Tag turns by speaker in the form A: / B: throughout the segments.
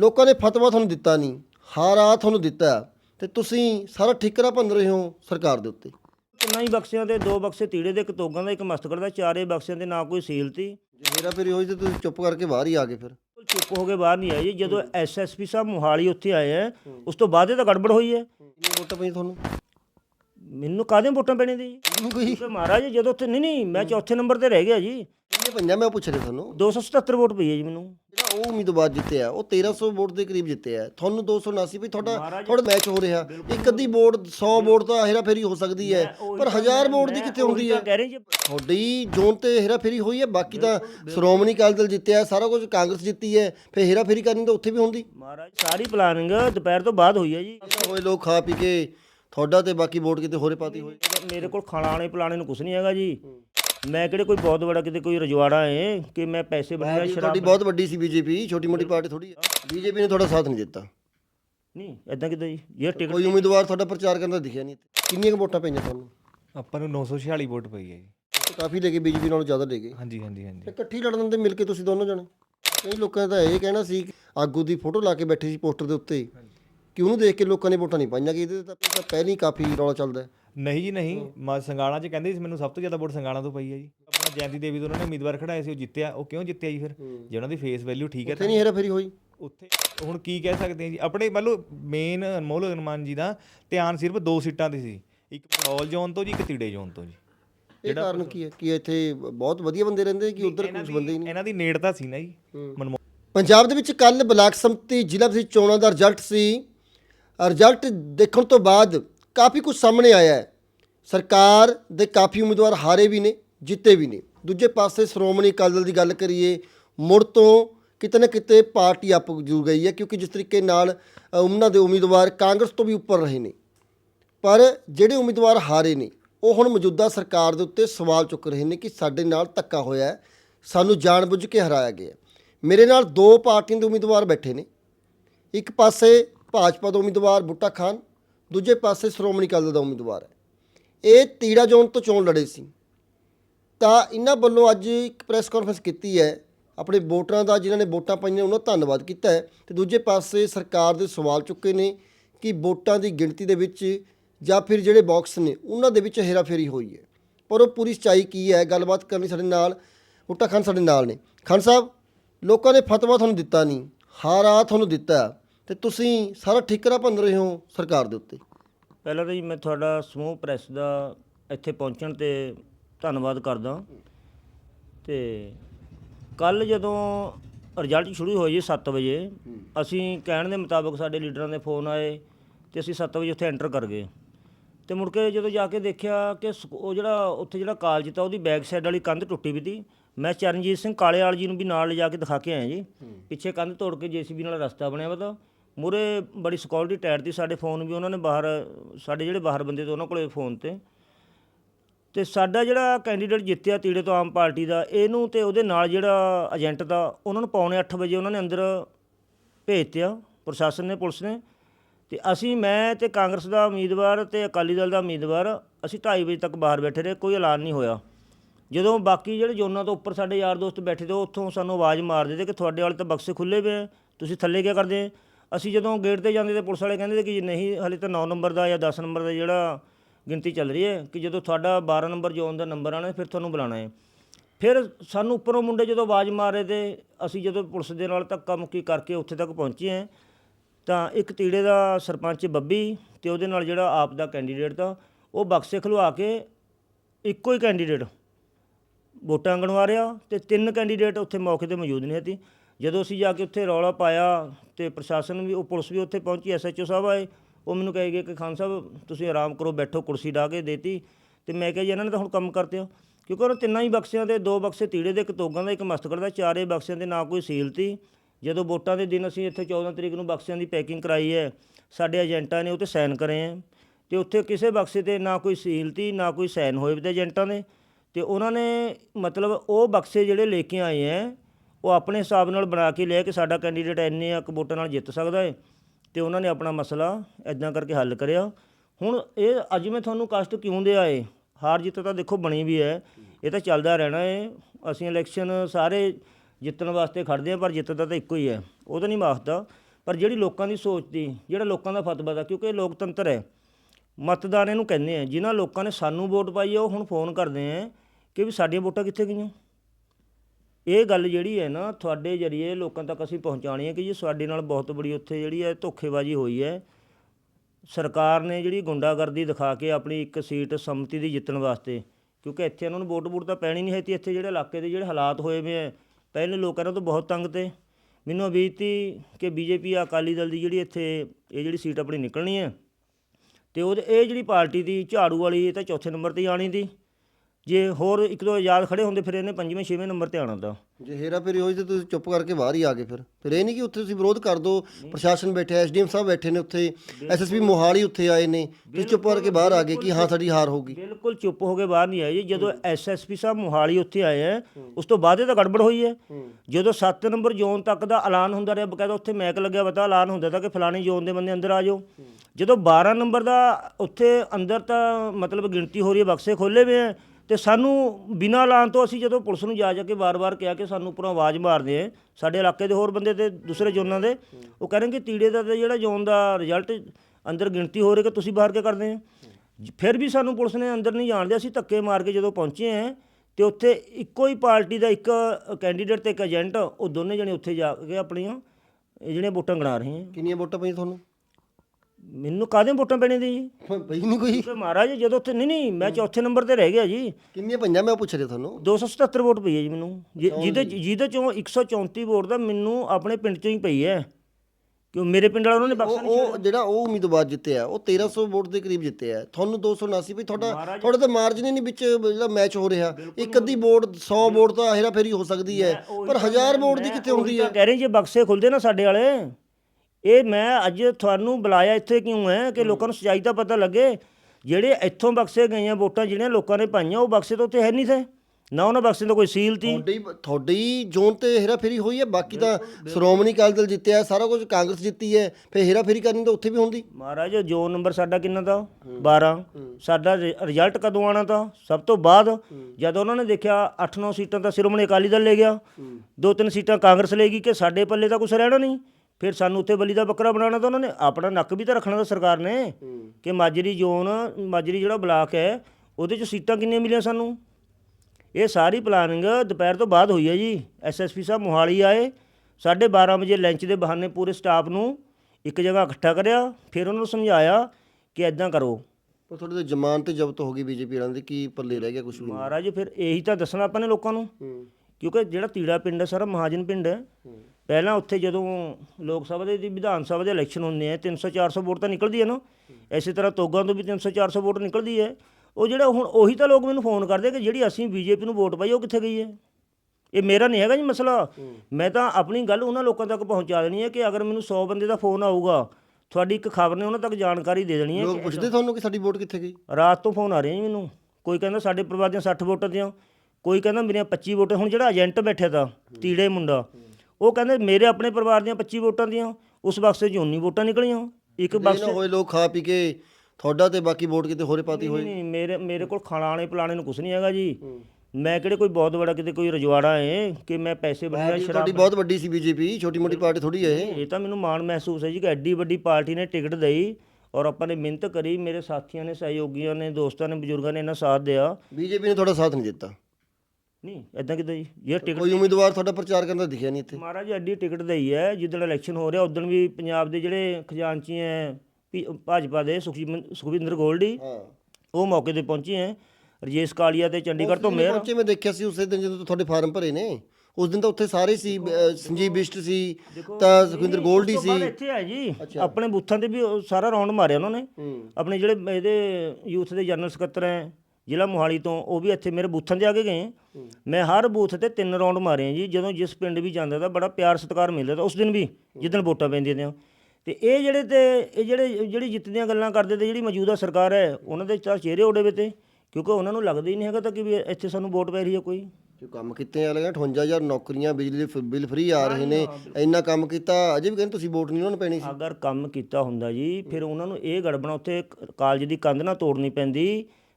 A: ਲੋਕਾਂ ਨੇ ਫਤਵਾ ਤੁਹਾਨੂੰ ਦਿੱਤਾ ਨਹੀਂ ਹਾਰਾ ਤੁਹਾਨੂੰ ਦਿੱਤਾ ਤੇ ਤੁਸੀਂ ਸਾਰਾ ਠਿਕਰਾ ਭੰਨ ਰਹੇ ਹੋ ਸਰਕਾਰ ਦੇ ਉੱਤੇ।
B: ਤਿੰਨਾਂ ਹੀ ਬਕਸਿਆਂ ਦੇ ਦੋ ਬਕਸੇ ਤੀੜੇ ਦੇ ਇੱਕ ਤੋਗਾਂ ਦਾ ਇੱਕ ਮਸਤਕੜ ਦਾ ਚਾਰੇ ਬਕਸਿਆਂ ਦੇ ਨਾ ਕੋਈ ਸੀਲ ਤੀ
A: ਜੇ ਮੇਰਾ ਫੇਰੀ ਹੋਈ ਤੇ ਤੁਸੀਂ ਚੁੱਪ ਕਰਕੇ ਬਾਹਰ ਹੀ ਆ ਗਏ ਫਿਰ।
B: ਚੁੱਪ ਹੋ ਕੇ ਬਾਹਰ ਨਹੀਂ ਆਏ ਜੀ। ਜਦੋਂ ਐਸਐਸਪੀ ਸਾਹਿਬ ਮੁਹਾਲੀ ਉੱਥੇ ਆਏ ਹੈ ਉਸ ਤੋਂ ਬਾਅਦ ਇਹ ਤਾਂ ਗੜਬੜ ਹੋਈ ਹੈ।
A: ਕਿੰਨੀ ਵੋਟਾਂ ਪਈਆਂ ਤੁਹਾਨੂੰ?
B: ਮੈਨੂੰ ਕਾਹਦੇ ਵੋਟਾਂ ਪੈਣੇ ਦੀ
A: ਕੋਈ
B: ਮਹਾਰਾਜ ਜਦੋਂ ਉੱਥੇ ਨਹੀਂ ਨਹੀਂ ਮੈਂ ਚੌਥੇ ਨੰਬਰ ਤੇ ਰਹਿ ਗਿਆ ਜੀ।
A: ਕਿੰਨੇ ਪਈਆਂ ਮੈਂ ਪੁੱਛ ਰਿਹਾ ਤੁਹਾਨੂੰ।
B: 277 ਵੋਟ ਪਈ ਹੈ ਜੀ ਮੈਨੂੰ।
A: ਜਿਹੜਾ ਉਹ ਉਮੀਦਵਾਰ ਜਿੱਤਿਆ ਉਹ 1300 ਵੋਟ ਦੇ ਕਰੀਬ ਜਿੱਤਿਆ। ਤੁਹਾਨੂੰ 279 ਵੀ ਤੁਹਾਡਾ ਤੁਹਾਡਾ ਮੈਚ ਹੋ ਰਿਹਾ। ਇੱਕ ਅੱਧੀ ਵੋਟ 100 ਵੋਟ ਤਾਂ ਹੇਰਾ ਫੇਰੀ ਹੋ ਸਕਦੀ ਹੈ ਪਰ ਹਜ਼ਾਰ ਵੋਟ ਦੀ ਕਿੱਥੇ ਹੁੰਦੀ ਹੈ? ਤੁਹਾਡੀ ਜ਼ੋਨ ਤੇ ਹੇਰਾ ਫੇਰੀ ਹੋਈ ਹੈ ਬਾਕੀ ਤਾਂ ਸ਼੍ਰੋਮਣੀ ਅਕਾਲੀ ਦਲ ਜਿੱਤਿਆ ਸਾਰਾ ਕੁਝ ਕਾਂਗਰਸ ਜਿੱਤੀ ਹੈ ਫਿਰ ਹੇਰਾ ਫੇਰੀ ਕਰਨੀ ਤਾਂ ਉੱਥੇ ਵੀ ਹੁੰਦੀ।
B: ਮਹਾਰਾਜ ਸਾਰੀ ਪਲਾਨਿੰਗ ਦੁਪਹਿਰ ਤੋਂ ਬਾਅਦ ਹੋਈ ਹੈ ਜੀ।
A: ਹੋਏ ਲੋਕ ਖਾ ਪੀ ਕੇ ਤੁਹਾਡਾ ਤੇ ਬਾਕੀ ਵੋਟ ਕਿਤੇ ਹੋਰੇ ਪਾਤੀ ਹੋਏ।
B: ਮੇਰੇ ਕੋਲ ਖਾਣਾ ਵਾਲੇ ਪਲਾਣੇ ਨੂੰ ਕੁਝ ਨਹੀਂ ਹੈਗਾ ਜੀ। ਮੈਂ ਕਿਹੜੇ ਕੋਈ ਬਹੁਤ ਬੜਾ ਕਿਤੇ ਕੋਈ ਰਜਵਾੜਾ ਹੈ ਕਿ ਮੈਂ ਪੈਸੇ ਬਣਾਇਆ ਸ਼ਰਾਬ
A: ਤੁਹਾਡੀ ਬਹੁਤ ਵੱਡੀ ਸੀ ਬੀਜੇਪੀ ਛੋਟੀ ਮੋਟੀ ਪਾਰਟੀ ਥੋੜੀ ਬੀਜੇਪੀ ਨੇ ਤੁਹਾਡਾ ਸਾਥ ਨਹੀਂ ਦਿੱਤਾ।
B: ਨਹੀਂ ਐਦਾਂ ਕਿਦਾਂ ਜੀ? ਇਹ ਟਿਕਟ
A: ਕੋਈ ਉਮੀਦਵਾਰ ਤੁਹਾਡਾ ਪ੍ਰਚਾਰ ਕਰਦਾ ਦਿਖਿਆ ਨਹੀਂ ਕਿੰਨੀਆਂ ਕੁ ਵੋਟਾਂ ਪਈਆਂ ਤੁਹਾਨੂੰ?
C: ਆਪਾਂ ਨੂੰ 946 ਵੋਟ ਪਈ ਹੈ ਜੀ।
A: ਕਾਫੀ ਲੈ ਕੇ ਬੀਜੇਪੀ ਨਾਲੋਂ ਜ਼ਿਆਦਾ ਲੈ ਗਏ।
C: ਹਾਂਜੀ ਹਾਂਜੀ
A: ਤੇ
C: ਹਾਂਜੀ
A: ਇਕੱਠੀ ਲੜਨ ਦੇ ਮਿਲ ਕੇ ਤੁਸੀਂ ਦੋਨੋਂ ਜਣੇ? ਕਈ ਲੋਕਾਂ ਦਾ ਇਹ ਕਹਿਣਾ ਸੀ ਕਿ ਆਗੂ ਦੀ ਫੋਟੋ ਲਾ ਕੇ ਬੈਠੇ ਸੀ ਪੋਸਟਰ ਦੇ ਉੱਤੇ। ਕਿ ਉਹਨੂੰ ਦੇਖ ਕੇ ਲੋਕਾਂ ਨੇ ਵੋਟਾਂ ਨਹੀਂ ਪਾਈਆਂ? ਕਿ ਇਹਦੇ ਤਾਂ ਤਾਂ ਪਹਿਲਾਂ ਹੀ ਕਾਫੀ ਰੌਲਾ ਚੱਲਦਾ ਹੈ।
C: ਨਹੀਂ ਜੀ ਨਹੀਂ। ਮਾ ਸੰਗਾਣਾ ਚ ਕਹਿੰਦੇ ਸੀ ਮੈਨੂੰ ਸਭ ਤੋਂ ਜ਼ਿਆਦਾ ਵੋਟ ਸੰਗਾਣਾ ਤੋਂ ਪਈ ਹੈ ਜੀ। ਆਪਣਾ ਜੈਂਤੀ ਦੇਵੀ ਤੋਂ ਉਹਨਾਂ ਨੇ ਉਮੀਦਵਾਰ ਖੜਾਏ ਸੀ ਉਹ ਜਿੱਤਿਆ। ਉਹ ਕਿਉਂ ਜਿੱਤਿਆ ਜੀ ਫਿਰ? ਜੇ ਉਹਨਾਂ ਦੀ ਫੇਸ ਵੈਲਿਊ ਠੀਕ ਹੈ
A: ਉੱਥੇ ਨਹੀਂ ਹੇਰਾ ਫੇਰੀ ਹੋਈ।
C: ਉੱਥੇ ਹੁਣ ਕੀ ਕਹਿ ਸਕਦੇ ਹਾਂ ਜੀ? ਆਪਣੇ ਮੰਨ ਲਓ ਮੇਨ ਅਨਮੋਲ ਅਗਨਮਾਨ ਜੀ ਦਾ ਧਿਆਨ ਸਿਰਫ ਦੋ ਸੀਟਾਂ ਤੇ ਸੀ। ਇੱਕ ਪੜੌਲ ਜ਼ੋਨ ਤੋਂ ਜੀ ਇੱਕ ਤਿੜੇ ਜ਼ੋਨ ਤੋਂ ਜੀ।
A: ਇਹ ਕਾਰਨ ਕੀ ਹੈ? ਕਿ ਇੱਥੇ ਬਹੁਤ ਵਧੀਆ ਬੰਦੇ ਰਹਿੰਦੇ ਕਿ ਉਧਰ ਕੁਝ ਬੰਦੇ ਹੀ ਨਹੀਂ?
C: ਇਹਨਾਂ ਦੀ ਨੇੜਤਾ ਸੀ ਨਾ ਜੀ। ਮਨਮੋਹਨ
A: ਪੰਜਾਬ ਦੇ ਵਿੱਚ ਕੱਲ ਬਲਾਕ ਸੰਮਤੀ ਜ਼ਿਲ੍ਹਾ ਪ੍ਰੀਸ਼ਦ ਚੋਣਾਂ ਦਾ ਰਿਜ਼ਲਟ ਸੀ। ਰਿਜ਼ਲਟ ਦੇਖਣ ਤੋਂ ਬਾਅਦ ਕਾਫੀ ਕੁਝ ਸਾਹਮਣੇ ਆਇਆ ਹੈ। ਸਰਕਾਰ ਦੇ ਕਾਫੀ ਉਮੀਦਵਾਰ ਹਾਰੇ ਵੀ ਨੇ, ਜਿੱਤੇ ਵੀ ਨੇ। ਦੂਜੇ ਪਾਸੇ ਸ਼੍ਰੋਮਣੀ ਅਕਾਲੀ ਦਲ ਦੀ ਗੱਲ ਕਰੀਏ, ਮੁੜ ਤੋਂ ਕਿਤੇ ਨਾ ਕਿਤੇ ਪਾਰਟੀ ਆਪ ਜੂ ਗਈ ਹੈ, ਕਿਉਂਕਿ ਜਿਸ ਤਰੀਕੇ ਨਾਲ ਉਹਨਾਂ ਦੇ ਉਮੀਦਵਾਰ ਕਾਂਗਰਸ ਤੋਂ ਵੀ ਉੱਪਰ ਰਹੇ ਨੇ। ਪਰ ਜਿਹੜੇ ਉਮੀਦਵਾਰ ਹਾਰੇ ਨੇ, ਉਹ ਹੁਣ ਮੌਜੂਦਾ ਸਰਕਾਰ ਦੇ ਉੱਤੇ ਸਵਾਲ ਚੁੱਕ ਰਹੇ ਨੇ ਕਿ ਸਾਡੇ ਨਾਲ ਧੱਕਾ ਹੋਇਆ ਹੈ, ਸਾਨੂੰ ਜਾਣਬੁੱਝ ਕੇ ਹਰਾਇਆ ਗਿਆ ਮੇਰੇ ਨਾਲ ਦੋ ਪਾਰਟੀਆਂ ਦੇ ਉਮੀਦਵਾਰ ਬੈਠੇ ਨੇ। ਇੱਕ ਪਾਸੇ ਭਾਜਪਾ ਦਾ ਉਮੀਦਵਾਰ ਬੁੱਟਾ ਖਾਨ ਦੂਜੇ ਪਾਸੇ ਸ਼੍ਰੋਮਣੀ ਅਕਾਲੀ ਦਲ ਦਾ ਉਮੀਦਵਾਰ ਹੈ। ਇਹ ਤੀੜਾ ਜ਼ੋਨ ਤੋਂ ਚੋਣ ਲੜੇ ਸੀ। ਤਾਂ ਇਹਨਾਂ ਵੱਲੋਂ ਅੱਜ ਇੱਕ ਪ੍ਰੈਸ ਕਾਨਫਰੰਸ ਕੀਤੀ ਹੈ। ਆਪਣੇ ਵੋਟਰਾਂ ਦਾ, ਜਿਨ੍ਹਾਂ ਨੇ ਵੋਟਾਂ ਪਾਈਆਂ, ਉਹਨਾਂ ਦਾ ਧੰਨਵਾਦ ਕੀਤਾ ਹੈ। ਤੇ ਦੂਜੇ ਪਾਸੇ ਸਰਕਾਰ ਦੇ ਸਵਾਲ ਚੁੱਕੇ ਨੇ ਕਿ ਵੋਟਾਂ ਦੀ ਗਿਣਤੀ ਦੇ ਵਿੱਚ ਜਾਂ ਫਿਰ ਜਿਹੜੇ ਬਾਕਸ ਨੇ, ਉਹਨਾਂ ਦੇ ਵਿੱਚ ਹੇਰਾਫੇਰੀ ਹੋਈ ਹੈ। ਪਰ ਉਹ ਪੂਰੀ ਸੱਚਾਈ ਕੀ ਹੈ? ਗੱਲਬਾਤ ਕਰਨ ਲਈ ਸਾਡੇ ਨਾਲ, ਬੁੱਟਾ ਖਾਨ ਸਾਡੇ ਨਾਲ ਨੇ। ਖਾਨ ਸਾਹਿਬ, ਲੋਕਾਂ ਨੇ ਫਤਵਾ ਤੁਹਾਨੂੰ ਦਿੱਤਾ ਨਹੀਂ, ਹਾਰਾ ਤੁਹਾਨੂੰ ਦਿੱਤਾ। ਤੇ ਤੁਸੀਂ ਸਾਰਾ ਠਿਕਰਾ ਭੰਨ ਰਹੇ ਹੋ ਸਰਕਾਰ ਦੇ ਉੱਤੇ?
B: ਪਹਿਲਾਂ ਤਾਂ ਜੀ ਮੈਂ ਤੁਹਾਡਾ ਸਮੂਹ ਪ੍ਰੈਸ ਦਾ ਇੱਥੇ ਪਹੁੰਚਣ ਤੇ ਧੰਨਵਾਦ ਕਰਦਾ। ਤੇ ਕੱਲ ਜਦੋਂ ਰਿਜ਼ਲਟ ਸ਼ੁਰੂ ਹੋਏ ਜੀ 7 ਵਜੇ ਅਸੀਂ ਕਹਿਣ ਦੇ ਮੁਤਾਬਕ ਸਾਡੇ ਲੀਡਰਾਂ ਦੇ ਫੋਨ ਆਏ ਤੇ ਅਸੀਂ 7 ਵਜੇ ਉੱਥੇ ਐਂਟਰ ਕਰ ਗਏ। ਤੇ ਮੁੜ ਕੇ ਜਦੋਂ ਜਾ ਕੇ ਦੇਖਿਆ ਕਿ ਸਕ- ਉਹ ਜਿਹੜਾ ਉੱਥੇ ਜਿਹੜਾ ਕਾਲਜ ਤਾ ਉਹਦੀ ਬੈਕ ਸਾਈਡ ਵਾਲੀ ਕੰਧ ਟੁੱਟੀ ਵੀ ਤੀ। ਮੈਂ ਚਰਨਜੀਤ ਸਿੰਘ ਕਾਲੇਵਾਲ ਜੀ ਨੂੰ ਵੀ ਨਾਲ ਲਿਜਾ ਕੇ ਦਿਖਾ ਕੇ ਆਇਆ ਜੀ। ਪਿੱਛੇ ਕੰਧ ਤੋੜ ਕੇ ਜੀਸੀਬੀ ਨਾਲ ਰਸਤਾ ਬਣਿਆ ਵਾ ਤਾਂ। ਮੂਰੇ ਬੜੀ ਸਿਕਿਉਰਿਟੀ ਟਾਇਰ ਦੀ ਸਾਡੇ ਫੋਨ ਵੀ ਉਹਨਾਂ ਨੇ ਬਾਹਰ, ਸਾਡੇ ਜਿਹੜੇ ਬਾਹਰ ਬੰਦੇ ਤੇ ਉਹਨਾਂ ਕੋਲੇ ਫੋਨ ਤੇ। ਤੇ ਸਾਡਾ ਜਿਹੜਾ ਕੈਂਡੀਡੇਟ ਜਿੱਤਿਆ ਤੀੜੇ ਤੋਂ ਆਮ ਪਾਰਟੀ ਦਾ, ਇਹਨੂੰ ਤੇ ਉਹਦੇ ਨਾਲ ਜਿਹੜਾ ਏਜੰਟ ਦਾ, ਉਹਨਾਂ ਨੂੰ ਪੌਣੇ 8 ਵਜੇ ਉਹਨਾਂ ਨੇ ਅੰਦਰ ਭੇਜਤਿਆ, ਪ੍ਰਸ਼ਾਸਨ ਨੇ, ਪੁਲਿਸ ਨੇ। ਤੇ ਅਸੀਂ, ਮੈਂ ਤੇ ਕਾਂਗਰਸ ਦਾ ਉਮੀਦਵਾਰ ਤੇ ਅਕਾਲੀ ਦਲ ਦਾ ਉਮੀਦਵਾਰ, ਅਸੀਂ 2:30 ਵਜੇ ਤੱਕ ਬਾਹਰ ਬੈਠੇ ਰਹੇ, ਕੋਈ ਐਲਾਨ ਨਹੀਂ ਹੋਇਆ। ਜਦੋਂ ਬਾਕੀ ਜਿਹੜੇ ਜੋਨਾਂ ਤੋਂ ਉੱਪਰ ਸਾਡੇ ਯਾਰ ਦੋਸਤ ਬੈਠੇ ਤੇ ਉਹ ਉੱਥੋਂ ਸਾਨੂੰ ਆਵਾਜ਼ ਮਾਰਦੇ ਤੇ ਕਿ ਤੁਹਾਡੇ ਵਾਲੇ ਤਾਂ ਬਕਸੇ ਖੁੱਲੇ ਪਏ ਤੁਸੀਂ ਥੱਲੇ ਕੀ ਕਰਦੇ? ਅਸੀਂ ਜਦੋਂ ਗੇਟ ਤੇ ਜਾਂਦੇ ਤੇ ਪੁਲਿਸ ਵਾਲੇ ਕਹਿੰਦੇ ਤੇ ਕਿ ਨਹੀਂ, ਹਲੇ ਤਾਂ 9 ਨੰਬਰ ਦਾ ਜਾਂ 10 ਨੰਬਰ ਦਾ ਜਿਹੜਾ ਗਿਣਤੀ ਚੱਲ ਰਹੀ ਹੈ ਕਿ ਜਦੋਂ ਤੁਹਾਡਾ 12 ਨੰਬਰ ਜ਼ੋਨ ਦਾ ਨੰਬਰ ਆਣਾ, ਫਿਰ ਤੁਹਾਨੂੰ ਬੁਲਾਣਾ ਹੈ। ਫਿਰ ਸਾਨੂੰ ਉੱਪਰੋਂ ਮੁੰਡੇ ਜਦੋਂ ਆਵਾਜ਼ ਮਾਰੇ ਤੇ ਅਸੀਂ ਜਦੋਂ ਪੁਲਿਸ ਦੇ ਨਾਲ ਧੱਕਾ ਮੁੱਕੀ ਕਰਕੇ ਉੱਥੇ ਤੱਕ ਪਹੁੰਚੇ ਹਾਂ, ਤਾਂ ਇੱਕ ਤੀੜੇ ਦਾ ਸਰਪੰਚ ਬੱਬੀ ਤੇ ਉਹਦੇ ਨਾਲ ਜਿਹੜਾ ਆਪ ਦਾ ਕੈਂਡੀਡੇਟ ਤਾਂ ਉਹ ਬਕਸੇ ਖਲਵਾ ਕੇ ਇੱਕੋ ਹੀ ਕੈਂਡੀਡੇਟ ਵੋਟਾਂ ਗਣਵਾ ਰਿਹਾ ਤੇ ਤਿੰਨ ਕੈਂਡੀਡੇਟ ਉੱਥੇ ਮੌਕੇ ਤੇ ਮੌਜੂਦ ਨਹੀਂ ਸੀ ਜਦੋਂ ਅਸੀਂ ਜਾ ਕੇ ਉੱਥੇ ਰੌਲਾ ਪਾਇਆ ਤੇ ਪ੍ਰਸ਼ਾਸਨ ਵੀ, ਉਹ ਪੁਲਿਸ ਵੀ ਉੱਥੇ ਪਹੁੰਚੀ ਐਸਐਚਓ ਸਾਹਿਬ ਆਏ। ਉਹ ਮੈਨੂੰ ਕਹੇ ਗਏ ਕਿ ਖਾਨ ਸਾਹਿਬ, ਤੁਸੀਂ ਆਰਾਮ ਕਰੋ, ਬੈਠੋ, ਕੁਰਸੀ ਢਾ ਕੇ ਦੇਤੀ। ਤੇ ਮੈਂ ਕਿਹਾ ਜੀ, ਇਹਨਾਂ ਨੇ ਤਾਂ ਹੁਣ ਕੰਮ ਕਰਤੇ ਹੋ। ਕਿਉਂਕਿ ਉਹਨਾਂ ਤਿੰਨਾਂ ਹੀ ਬਕਸਿਆਂ ਦੇ, ਦੋ ਬਕਸੇ ਤੀੜੇ ਦੇ, ਇੱਕ ਤੋਗਾਂ ਦਾ, ਇੱਕ ਮਸਤਕੜ ਦਾ, ਚਾਰੇ ਬਕਸਿਆਂ ਦੇ ਨਾ ਕੋਈ ਸੀਲ ਤੀ। ਜਦੋਂ ਵੋਟਾਂ ਦੇ ਦਿਨ ਅਸੀਂ ਇੱਥੇ 14 ਤਰੀਕ ਨੂੰ ਬਕਸਿਆਂ ਦੀ ਪੈਕਿੰਗ ਕਰਾਈ ਹੈ, ਸਾਡੇ ਏਜੰਟਾਂ ਨੇ ਉਹ ਤੇ ਸਾਈਨ ਕਰੇ ਹੈ। ਤੇ ਉੱਥੇ ਕਿਸੇ ਬਕਸੇ ਤੇ ਨਾ ਕੋਈ ਸੀਲ ਤੀ, ਨਾ ਕੋਈ ਸਾਈਨ ਹੋਏ ਵੀ ਤੇ ਏਜੰਟਾਂ ਦੇ। ਅਤੇ ਉਹਨਾਂ ਨੇ ਮਤਲਬ ਉਹ ਬਕਸੇ ਜਿਹੜੇ ਲੈ ਕੇ ਆਏ ਹੈ ਉਹ ਆਪਣੇ ਹਿਸਾਬ ਨਾਲ ਬਣਾ ਕੇ ਲਿਆ ਕਿ ਸਾਡਾ ਕੈਂਡੀਡੇਟ ਇੰਨੇ ਆ ਵੋਟਾਂ ਨਾਲ ਜਿੱਤ ਸਕਦਾ ਹੈ ਅਤੇ ਉਹਨਾਂ ਨੇ ਆਪਣਾ ਮਸਲਾ ਇਦਾਂ ਕਰਕੇ ਹੱਲ ਕਰਿਆ। ਹੁਣ ਇਹ ਅੱਜ ਮੈਂ ਤੁਹਾਨੂੰ ਕਸ਼ਟ ਕਿਉਂ ਦੇ ਆਏ ਹਾਰ ਜਿੱਤ ਤਾਂ ਦੇਖੋ ਬਣੀ ਵੀ ਹੈ ਇਹ ਤਾਂ ਚੱਲਦਾ ਰਹਿਣਾ ਹੈ ਅਸੀਂ ਇਲੈਕਸ਼ਨ ਸਾਰੇ ਜਿੱਤਣ ਵਾਸਤੇ ਖੜਦੇ ਆ, ਪਰ ਜਿੱਤਦਾ ਤਾਂ ਇੱਕੋ ਹੀ ਹੈ ਉਹ ਤਾਂ ਨਹੀਂ ਮਾਖਦਾ ਪਰ ਜਿਹੜੀ ਲੋਕਾਂ ਦੀ ਸੋਚ ਦੀ, ਜਿਹੜਾ ਲੋਕਾਂ ਦਾ ਫਤਵਾ ਦਾ, ਕਿਉਂਕਿ ਇਹ ਲੋਕਤੰਤਰ ਹੈ ਮਤਦਾਨ ਇਹਨੂੰ ਕਹਿੰਦੇ ਆ, ਜਿਨ੍ਹਾਂ ਲੋਕਾਂ ਨੇ ਸਾਨੂੰ ਵੋਟ ਪਾਈ ਆ, ਉਹ ਹੁਣ ਫੋਨ ਕਰਦੇ ਆ ਕਿ ਵੀ ਸਾਡੀਆਂ ਵੋਟਾਂ ਕਿੱਥੇ ਗਈਆਂ। ਇਹ ਗੱਲ ਜਿਹੜੀ ਹੈ ਨਾ, ਤੁਹਾਡੇ ਜਰੀਏ ਲੋਕਾਂ ਤੱਕ ਅਸੀਂ ਪਹੁੰਚਾਣੀ ਹੈ ਕਿ ਜੀ ਸਾਡੇ ਨਾਲ ਬਹੁਤ ਬੜੀ ਉੱਥੇ ਜਿਹੜੀ ਹੈ ਧੋਖੇਬਾਜ਼ੀ ਹੋਈ ਹੈ। ਸਰਕਾਰ ਨੇ ਜਿਹੜੀ ਗੁੰਡਾਗਰਦੀ ਦਿਖਾ ਕੇ ਆਪਣੀ ਇੱਕ ਸੀਟ ਸੰਮਤੀ ਦੀ ਜਿੱਤਣ ਵਾਸਤੇ, ਕਿਉਂਕਿ ਇੱਥੇ ਉਹਨਾਂ ਨੂੰ ਵੋਟ ਵੋਟ ਤਾਂ ਪੈਣੀ ਨਹੀਂ ਹੈ ਤੀ ਇੱਥੇ ਜਿਹੜੇ ਇਲਾਕੇ ਦੇ ਜਿਹੜੇ ਹਾਲਾਤ ਹੋਏ ਵੇ ਹੈ ਪਹਿਲੇ ਲੋਕਾਂ ਇਹਨਾਂ ਤੋਂ ਬਹੁਤ ਤੰਗ ਤੇ। ਮੈਨੂੰ ਉਮੀਦ ਸੀ ਕਿ ਬੀਜੇਪੀ, ਅਕਾਲੀ ਦਲ ਦੀ ਜਿਹੜੀ ਇੱਥੇ ਇਹ ਜਿਹੜੀ ਸੀਟ ਆਪਣੀ ਨਿਕਲਣੀ ਹੈ ਅਤੇ ਉਹਦੇ ਇਹ ਜਿਹੜੀ ਪਾਰਟੀ ਦੀ ਝਾੜੂ ਵਾਲੀ ਇਹ ਤਾਂ ਚੌਥੇ ਨੰਬਰ ਤੇ ਆਉਣੀ ਆਣੀ ਦੀ। ਜੇ ਹੋਰ ਇੱਕ ਦੋ ਆਜ਼ਾਦ ਖੜੇ ਹੁੰਦੇ ਫਿਰ ਇਹਨੇ ਪੰਜਵੇਂ ਛੇਵੇਂ ਨੰਬਰ ਤੇ ਆਣਾ ਤਾਂ।
A: ਜੇ ਹੇਰਾ ਫੇਰੀ ਹੋਈ ਤੇ ਤੁਸੀਂ ਚੁੱਪ ਕਰਕੇ ਬਾਹਰ ਹੀ ਆ ਗਏ ਫਿਰ। ਫਿਰ ਇਹ ਨਹੀਂ ਕਿ ਉੱਥੇ ਤੁਸੀਂ ਵਿਰੋਧ ਕਰ ਦਿਓ ਪ੍ਰਸ਼ਾਸਨ ਬੈਠਿਆ ਐਸਡੀਐਮ ਸਾਹਿਬ ਬੈਠੇ ਨੇ ਉੱਥੇ ਐਸਐਸਪੀ ਮੋਹਾਲੀ ਉੱਥੇ ਆਏ ਨੇ। ਤੁਸੀਂ ਚੁੱਪ ਕਰਕੇ ਬਾਹਰ ਆ ਗਏ ਕਿ ਹਾਂ ਸਾਡੀ ਹਾਰ ਹੋਊਗੀ
B: ਬਿਲਕੁਲ ਚੁੱਪ ਹੋ ਕੇ ਬਾਹਰ ਨਹੀਂ ਆਏ ਜੀ। ਜਦੋਂ ਐਸਐਸਪੀ ਸਾਹਿਬ ਮੋਹਾਲੀ ਉੱਥੇ ਆਏ ਹੈ। ਉਸ ਤੋਂ ਬਾਅਦ ਇਹ ਤਾਂ ਗੜਬੜ ਹੋਈ ਹੈ। ਜਦੋਂ 7 ਨੰਬਰ ਜ਼ੋਨ ਤੱਕ ਦਾ ਐਲਾਨ ਹੁੰਦਾ ਰਿਹਾ ਬਕਾਇਦਾ ਉੱਥੇ ਮੈਕ ਲੱਗਿਆ ਪਤਾ ਐਲਾਨ ਹੁੰਦਾ ਤਾਂ ਕਿ ਫਲਾਣੀ ਜ਼ੋਨ ਦੇ ਬੰਦੇ ਅੰਦਰ ਆ ਜਾਓ। ਜਦੋਂ 12 ਨੰਬਰ ਦਾ ਉੱਥੇ ਅੰਦਰ ਤਾਂ ਮਤਲਬ ਗਿਣਤੀ ਹੋ ਰਹੀ ਹੈ ਬਕਸੇ ਖੋਲੇ ਹੋਏ ਹੈ ਤੇ ਸਾਨੂੰ ਬਿਨਾਂ ਐਲਾਨ ਤੋਂ ਅਸੀਂ ਜਦੋਂ ਪੁਲਿਸ ਨੂੰ ਜਾ ਜਾ ਕੇ ਵਾਰ-ਵਾਰ ਕਿਹਾ ਕਿ ਸਾਨੂੰ ਉੱਪਰੋਂ ਆਵਾਜ਼ ਮਾਰਦੇ ਆ, ਸਾਡੇ ਇਲਾਕੇ ਦੇ ਹੋਰ ਬੰਦੇ ਤੇ, ਦੂਸਰੇ ਜ਼ੋਨਾਂ ਦੇ, ਉਹ ਕਹਿ ਰਹੇ ਕਿ ਤੀੜੇ ਦਾ ਤੇ ਜਿਹੜਾ ਜ਼ੋਨ ਦਾ ਰਿਜ਼ਲਟ ਅੰਦਰ ਗਿਣਤੀ ਹੋ ਰਹੀ ਕਿ ਤੁਸੀਂ ਬਾਹਰ ਕੇ ਕਰਦੇ ਆ? ਫਿਰ ਵੀ ਸਾਨੂੰ ਪੁਲਿਸ ਨੇ ਅੰਦਰ ਨਹੀਂ ਜਾਣ ਦਿਆ ਅਸੀਂ ਧੱਕੇ ਮਾਰ ਕੇ ਜਦੋਂ ਪਹੁੰਚੇ ਆ, ਤੇ ਉੱਥੇ ਇੱਕੋ ਹੀ ਪਾਰਟੀ ਦਾ ਇੱਕ ਕੈਂਡੀਡੇਟ ਤੇ ਇੱਕ ਏਜੰਟ ਉਹ ਦੋਨੇ ਜਣੇ ਉੱਥੇ ਜਾ ਕੇ ਆਪਣੀਆਂ ਇਹ ਜਿਹੜੀਆਂ ਵੋਟਾਂ ਗਣਾ ਰਹੇ ਆ।
A: ਕਿੰਨੀਆਂ ਵੋਟਾਂ ਪਈਆਂ ਤੁਹਾਨੂੰ?
B: ਮੈਨੂੰ ਕਾਹਦੀਆਂ ਵੋਟਾਂ ਪੈਣੀਆਂ ਦੀ ਜੀ?
A: ਪਈ ਨਹੀਂ ਕੋਈ।
B: ਕਿ ਮਹਾਰਾਜ ਜਦੋਂ ਉੱਥੇ ਨਹੀਂ ਨਹੀਂ ਮੈਂ ਚੌਥੇ ਨੰਬਰ ਤੇ ਰਹਿ ਗਿਆ ਜੀ।
A: ਕਿੰਨੀਆਂ ਪਈਆਂ ਮੈਂ ਪੁੱਛ ਰਿਹਾ ਤੁਹਾਨੂੰ?
B: 277 ਵੋਟ ਪਈ ਹੈ ਜੀ ਮੈਨੂੰ। ਜਿ- ਜਿਹਦੇ ਜਿਹਦੇ ਚੋਂ 134 ਵੋਟ ਦਾ ਮੈਨੂੰ ਆਪਣੇ ਪਿੰਡ ਚੋਂ ਹੀ ਪਈ ਹੈ। ਕਿਉਂ ਮੇਰੇ ਪਿੰਡ ਵਾਲਾ ਉਹਨਾਂ ਨੇ ਬਖਸ਼ਾ
A: ਉਹ ਉਹ ਜਿਹੜਾ ਉਹ ਉਮੀਦਵਾਰ ਜਿੱਤਿਆ ਉਹ 1300 ਵੋਟ ਦੇ ਕਰੀਬ ਜਿੱਤਿਆ ਤੁਹਾਨੂੰ 279 ਵੀ ਤੁਹਾਡਾ ਤੁਹਾਡਾ ਤਾਂ ਮਾਰਜਨ ਹੀ ਨਹੀਂ ਵਿੱਚ ਜਿਹੜਾ ਮੈਚ ਹੋ ਰਿਹਾ। ਇੱਕ ਅੱਧੀ ਵੋਟ 100 ਵੋਟ ਤਾਂ ਹੇਰਾ ਫੇਰੀ ਹੋ ਸਕਦੀ ਹੈ। ਪਰ 1000 ਵੋਟ ਦੀ ਕਿੱਥੇ ਹੁੰਦੀ ਹੈ?
B: ਕਹਿ ਰਹੇ ਜੇ ਬਕਸੇ ਖੁੱਲਦੇ ਨਾ ਸਾਡੇ ਵਾਲੇ। ਇਹ ਮੈਂ ਅੱਜ ਤੁਹਾਨੂੰ ਬੁਲਾਇਆ ਇੱਥੇ ਕਿਉਂ ਹੈ ਕਿ ਲੋਕਾਂ ਨੂੰ ਸੱਚਾਈ ਦਾ ਪਤਾ ਲੱਗੇ। ਜਿਹੜੇ ਇੱਥੋਂ ਬਕਸੇ ਗਈਆਂ ਵੋਟਾਂ ਜਿਹੜੀਆਂ ਲੋਕਾਂ ਨੇ ਪਾਈਆਂ ਉਹ ਬਕਸੇ ਤਾਂ ਉੱਥੇ ਹੈ ਨਹੀਂ ਥੇ। ਨਾ ਉਹਨਾਂ ਬਕਸੇ ਤੋਂ ਕੋਈ ਸੀਲ ਤੀ।
A: ਤੁਹਾਡੀ ਤੁਹਾਡੀ ਜ਼ੋਨ ਤੇ ਹੇਰਾ ਫੇਰੀ ਹੋਈ ਹੈ ਬਾਕੀ ਤਾਂ ਸ਼੍ਰੋਮਣੀ ਅਕਾਲੀ ਦਲ ਜਿੱਤਿਆ ਸਾਰਾ ਕੁਝ ਕਾਂਗਰਸ ਜਿੱਤੀ ਹੈ ਫਿਰ ਹੇਰਾ ਫੇਰੀ ਕਰਨੀ ਤਾਂ ਉੱਥੇ ਵੀ ਹੁੰਦੀ।
B: ਮਹਾਰਾਜ ਜੋ ਨੰਬਰ ਸਾਡਾ ਕਿੰਨਾ ਤਾ 12 ਸਾਡਾ ਰਿਜ਼ਲਟ ਕਦੋਂ ਆਣਾ ਤਾ? ਸਭ ਤੋਂ ਬਾਅਦ। ਜਦ ਉਹਨਾਂ ਨੇ ਦੇਖਿਆ 8-9 ਸੀਟਾਂ ਤਾਂ ਸ਼੍ਰੋਮਣੀ ਅਕਾਲੀ ਦਲ ਲੈ ਗਿਆ। ਦੋ ਤਿੰਨ ਸੀਟਾਂ ਕਾਂਗਰਸ ਲੈ ਗਈ ਕਿ ਸਾਡੇ ਪੱਲੇ ਤਾਂ ਕੁਝ ਰਹਿਣਾ ਨਹੀਂ। ਫਿਰ ਸਾਨੂੰ ਉੱਥੇ ਬਲੀ ਦਾ ਬੱਕਰਾ ਬਣਾਉਣਾ ਤਾਂ ਉਹਨਾਂ ਨੇ ਆਪਣਾ ਨੱਕ ਵੀ ਤਾਂ ਰੱਖਣਾ ਤਾਂ ਸਰਕਾਰ ਨੇ। ਕਿ ਮਾਜਰੀ ਜ਼ੋਨ ਮਾਜਰੀ ਜਿਹੜਾ ਬਲਾਕ ਹੈ ਉਹਦੇ ਚ ਸੀਟਾਂ ਕਿੰਨੀਆਂ ਮਿਲੀਆਂ ਸਾਨੂੰ? ਇਹ ਸਾਰੀ ਪਲਾਨਿੰਗ ਦੁਪਹਿਰ ਤੋਂ ਬਾਅਦ ਹੋਈ ਹੈ ਜੀ। ਐਸਐਸਪੀ ਸਾਹਿਬ ਮੋਹਾਲੀ ਆਏ 12:30 ਵਜੇ ਲੰਚ ਦੇ ਬਹਾਨੇ ਪੂਰੇ ਸਟਾਫ ਨੂੰ ਇੱਕ ਜਗ੍ਹਾ ਇਕੱਠਾ ਕਰਿਆ ਫਿਰ ਉਹਨਾਂ ਨੂੰ ਸਮਝਾਇਆ ਕਿ ਐਦਾਂ ਕਰੋ।
A: ਪਰ ਤੁਹਾਡੇ ਤੇ ਜ਼ਮਾਨਤ ਜ਼ਬਤ ਹੋ ਗਈ ਬੀਜੇਪੀ ਵਾਲਿਆਂ ਦੀ ਕੀ ਪੱਲੇ ਰਹਿ ਗਿਆ ਕੁਝ ਵੀ?
B: ਮਹਾਰਾਜ ਫਿਰ ਇਹੀ ਤਾਂ ਦੱਸਣਾ ਆਪਾਂ ਨੇ ਲੋਕਾਂ ਨੂੰ। ਕਿਉਂਕਿ ਜਿਹੜਾ ਤੀੜਾ ਪਿੰਡ ਹੈ ਸਾਰਾ ਮਹਾਜਨ ਪਿੰਡ ਹੈ। ਪਹਿਲਾਂ ਉੱਥੇ ਜਦੋਂ ਲੋਕ ਸਭਾ ਦੇ ਦੀ ਵਿਧਾਨ ਸਭਾ ਦੇ ਇਲੈਕਸ਼ਨ ਹੁੰਦੇ ਆ 300 400 ਵੋਟ ਤਾਂ ਨਿਕਲਦੀ ਹੈ ਨਾ। ਇਸੇ ਤਰ੍ਹਾਂ ਤੋਗਾਂ ਤੋਂ ਵੀ 300 400 ਵੋਟ ਨਿਕਲਦੀ ਹੈ ਉਹ ਜਿਹੜਾ ਹੁਣ ਉਹੀ ਤਾਂ ਲੋਕ ਮੈਨੂੰ ਫੋਨ ਕਰਦੇ ਕਿ ਜਿਹੜੀ ਅਸੀਂ ਬੀਜੇਪੀ ਨੂੰ ਵੋਟ ਪਾਈ ਉਹ ਕਿੱਥੇ ਗਈ ਹੈ ਇਹ ਮੇਰਾ ਨਹੀਂ ਹੈਗਾ ਜੀ ਮਸਲਾ। ਮੈਂ ਤਾਂ ਆਪਣੀ ਗੱਲ ਉਹਨਾਂ ਲੋਕਾਂ ਤੱਕ ਪਹੁੰਚਾ ਦੇਣੀ ਹੈ ਕਿ ਅਗਰ ਮੈਨੂੰ 100 ਬੰਦੇ ਦਾ ਫੋਨ ਆਊਗਾ ਤੁਹਾਡੀ ਇੱਕ ਖਬਰ ਨੇ ਉਹਨਾਂ ਤੱਕ ਜਾਣਕਾਰੀ ਦੇ ਦੇਣੀ ਹੈ
A: ਲੋਕ ਪੁੱਛਦੇ ਤੁਹਾਨੂੰ ਕਿ ਸਾਡੀ ਵੋਟ ਕਿੱਥੇ ਗਈ?
B: ਰਾਤ ਤੋਂ ਫੋਨ ਆ ਰਹੇ ਜੀ ਮੈਨੂੰ। ਕੋਈ ਕਹਿੰਦਾ ਸਾਡੇ ਪਰਿਵਾਰ ਦੀਆਂ 60 ਵੋਟਾਂ ਦੀਆਂ ਕੋਈ ਕਹਿੰਦਾ ਮੇਰੀਆਂ 25 ਵੋਟਾਂ ਹੁਣ ਜਿਹੜਾ ਏਜੰਟ ਬੈਠਿਆ ਤਾ ਤੀੜੇ ਮੁੰਡਾ। ਉਹ ਕਹਿੰਦੇ ਮੇਰੇ ਆਪਣੇ ਪਰਿਵਾਰ ਦੀਆਂ 25 ਵੋਟਾਂ ਦੀਆਂ ਉਸ ਬਕਸੇ 'ਚ 19 ਵੋਟਾਂ ਨਿਕਲੀਆਂ। ਇੱਕ ਬਕਸੇ
A: ਹੋਏ ਲੋਕ ਖਾ ਪੀ ਕੇ ਤੁਹਾਡਾ ਤੇ ਬਾਕੀ ਵੋਟ ਕਿਤੇ ਹੋਰੇ ਪਾਤੀ ਹੋਏ।
B: ਨਹੀਂ ਮੇਰੇ ਮੇਰੇ ਕੋਲ ਖਾਣੇ ਪਿਲਾਣੇ ਨੂੰ ਕੁਝ ਨਹੀਂ ਹੈਗਾ ਜੀ। ਮੈਂ ਕਿਹੜੇ ਕੋਈ ਬਹੁਤ ਬੜਾ ਕਿਤੇ ਕੋਈ ਰਜਵਾੜਾ ਹੈ ਕਿ ਮੈਂ ਪੈਸੇ ਬੰਨਿਆ ਸ਼ਰਾਬ
A: ਤੁਹਾਡੀ ਬਹੁਤ ਵੱਡੀ ਸੀ ਬੀਜੇਪੀ ਛੋਟੀ ਮੋਟੀ ਪਾਰਟੀ ਥੋੜੀ ਹੈ ਇਹ।
B: ਤਾਂ ਮੈਨੂੰ ਮਾਣ ਮਹਿਸੂਸ ਹੈ ਜੀ ਕਿ ਐਡੀ ਵੱਡੀ ਪਾਰਟੀ ਨੇ ਟਿਕਟ ਦਈ ਔਰ ਆਪਾਂ ਨੇ ਮਿਹਨਤ ਕਰੀ ਮੇਰੇ ਸਾਥੀਆਂ ਨੇ ਸਹਿਯੋਗੀਆਂ ਨੇ ਦੋਸਤਾਂ ਨੇ ਬਜ਼ੁਰਗਾਂ ਨੇ ਇਹਨਾਂ ਸਾਥ ਦਿਆ।
A: ਬੀਜੇਪੀ ਨੇ ਤੁਹਾਡਾ ਸਾਥ ਨਹੀਂ ਦਿੱਤਾ।
B: ਨਹੀਂ ਐਦਾਂ ਕਿਦਾਂ ਜੀ? ਇਹ ਟਿਕਟ
A: ਕੋਈ ਉਮੀਦਵਾਰ ਤੁਹਾਡਾ ਪ੍ਰਚਾਰ ਕਰਨ ਦਾ ਦਿਖਿਆ ਨਹੀਂ ਇੱਥੇ।
B: ਮਹਾਰਾਜ ਐਡੀ ਟਿਕਟ ਦਈ ਹੈ ਜਿੱਦਣ ਇਲੈਕਸ਼ਨ ਹੋ ਰਿਹਾ ਉਦੋਂ ਵੀ ਪੰਜਾਬ ਦੇ ਜਿਹੜੇ ਖਜ਼ਾਨਚੀ ਭੀ- ਭਾਜਪਾ ਦੇ ਸੁਖਵਿੰਦਰ ਗੋਲਡੀ
A: ਹਾਂ।
B: ਉਹ ਮੌਕੇ ਤੇ ਪਹੁੰਚੇ ਹੈ ਰਜੇਸ਼ ਕਾਲੀਆ ਤੇ ਚੰਡੀਗੜ੍ਹ ਤੋਂ ਮੇਅਰ।
A: ਪਹੁੰਚੇ ਮੈਂ ਦੇਖਿਆ ਸੀ ਉਸੇ ਦਿਨ ਜਦੋਂ ਤੁਹਾਡੇ ਫਾਰਮ ਭਰੇ ਨੇ। ਉਸ ਦਿਨ ਤਾਂ ਉੱਥੇ ਸਾਰੇ ਸੀ ਸੰਜੀਵ ਬਿਸ਼ਟ ਸੀ ਤਾਂ ਸੁਖਿੰਦਰ ਗੋਲਡੀ ਸੀ।
B: ਇੱਥੇ ਹੈ ਜੀ। ਆਪਣੇ ਬੂਥਾਂ ਤੇ ਵੀ ਸਾਰਾ ਰਾਉਂਡ ਮਾਰਿਆ ਉਹਨਾਂ ਨੇ। ਆਪਣੇ ਜਿਹੜੇ ਇਹਦੇ ਯੂਥ ਦੇ ਜਨਰਲ ਸਕੱਤਰ ਹੈ ਜ਼ਿਲ੍ਹਾ ਮੋਹਾਲੀ ਤੋਂ ਉਹ ਵੀ ਇੱਥੇ ਮੇਰੇ ਬੂਥਾਂ ਤੇ ਆ ਕੇ ਗਏ। ਮੈਂ ਹਰ ਬੂਥ ਤੇ ਤਿੰਨ ਰਾਉਂਡ ਮਾਰੇ ਆ ਜੀ। ਜਦੋਂ ਜਿਸ ਪਿੰਡ ਵੀ ਜਾਂਦਾ ਤਾਂ ਬੜਾ ਪਿਆਰ ਸਤਿਕਾਰ ਮਿਲਦਾ ਤਾਂ ਉਸ ਦਿਨ ਵੀ ਜਿੱਦਣ ਵੋਟਾਂ ਪੈਂਦੀਆਂ ਨੇ ਤੇ ਇਹ ਜਿਹੜੇ ਤੇ ਇਹ ਜਿਹੜੇ ਜਿਹੜੀ ਜਿੱਤ ਦੀਆਂ ਗੱਲਾਂ ਕਰਦੇ ਤੇ ਜਿਹੜੀ ਮੌਜੂਦਾ ਸਰਕਾਰ ਹੈ ਉਹਨਾਂ ਦੇ ਚਾਰ ਚਿਹਰੇ ਉਡੇ ਵੇ ਤੇ ਕਿਉਂਕਿ ਉਹਨਾਂ ਨੂੰ ਲੱਗਦਾ ਹੀ ਨਹੀਂ ਹੈਗਾ ਤਾਂ ਕਿ ਵੀ ਇੱਥੇ ਸਾਨੂੰ ਵੋਟ ਪੈ ਰਹੀ ਹੈ ਕੋਈ।
A: ਜੋ ਕੰਮ ਕੀਤੇ ਆ ਲਗਾ 58000 ਨੌਕਰੀਆਂ ਬਿਜਲੀ ਦੇ ਫ- ਬਿੱਲ ਫ੍ਰੀ ਆ ਰਹੇ ਨੇ ਇੰਨਾ ਕੰਮ ਕੀਤਾ ਅਜੇ ਵੀ ਕਹਿੰਦੇ ਤੁਸੀਂ ਵੋਟ ਨਹੀਂ ਉਹਨਾਂ ਨੂੰ ਪੈਣੀ ਸੀ।
B: ਅਗਰ ਕੰਮ ਕੀਤਾ ਹੁੰਦਾ ਜੀ ਫਿਰ ਉਹਨਾਂ ਨੂੰ ਇਹ ਗੜਬਣਾ ਉੱਥੇ ਕ- ਕਾਲਜ ਦੀ ਕੰਧ ਨਾ ਤੋੜਨੀ ਪੈਂਦੀ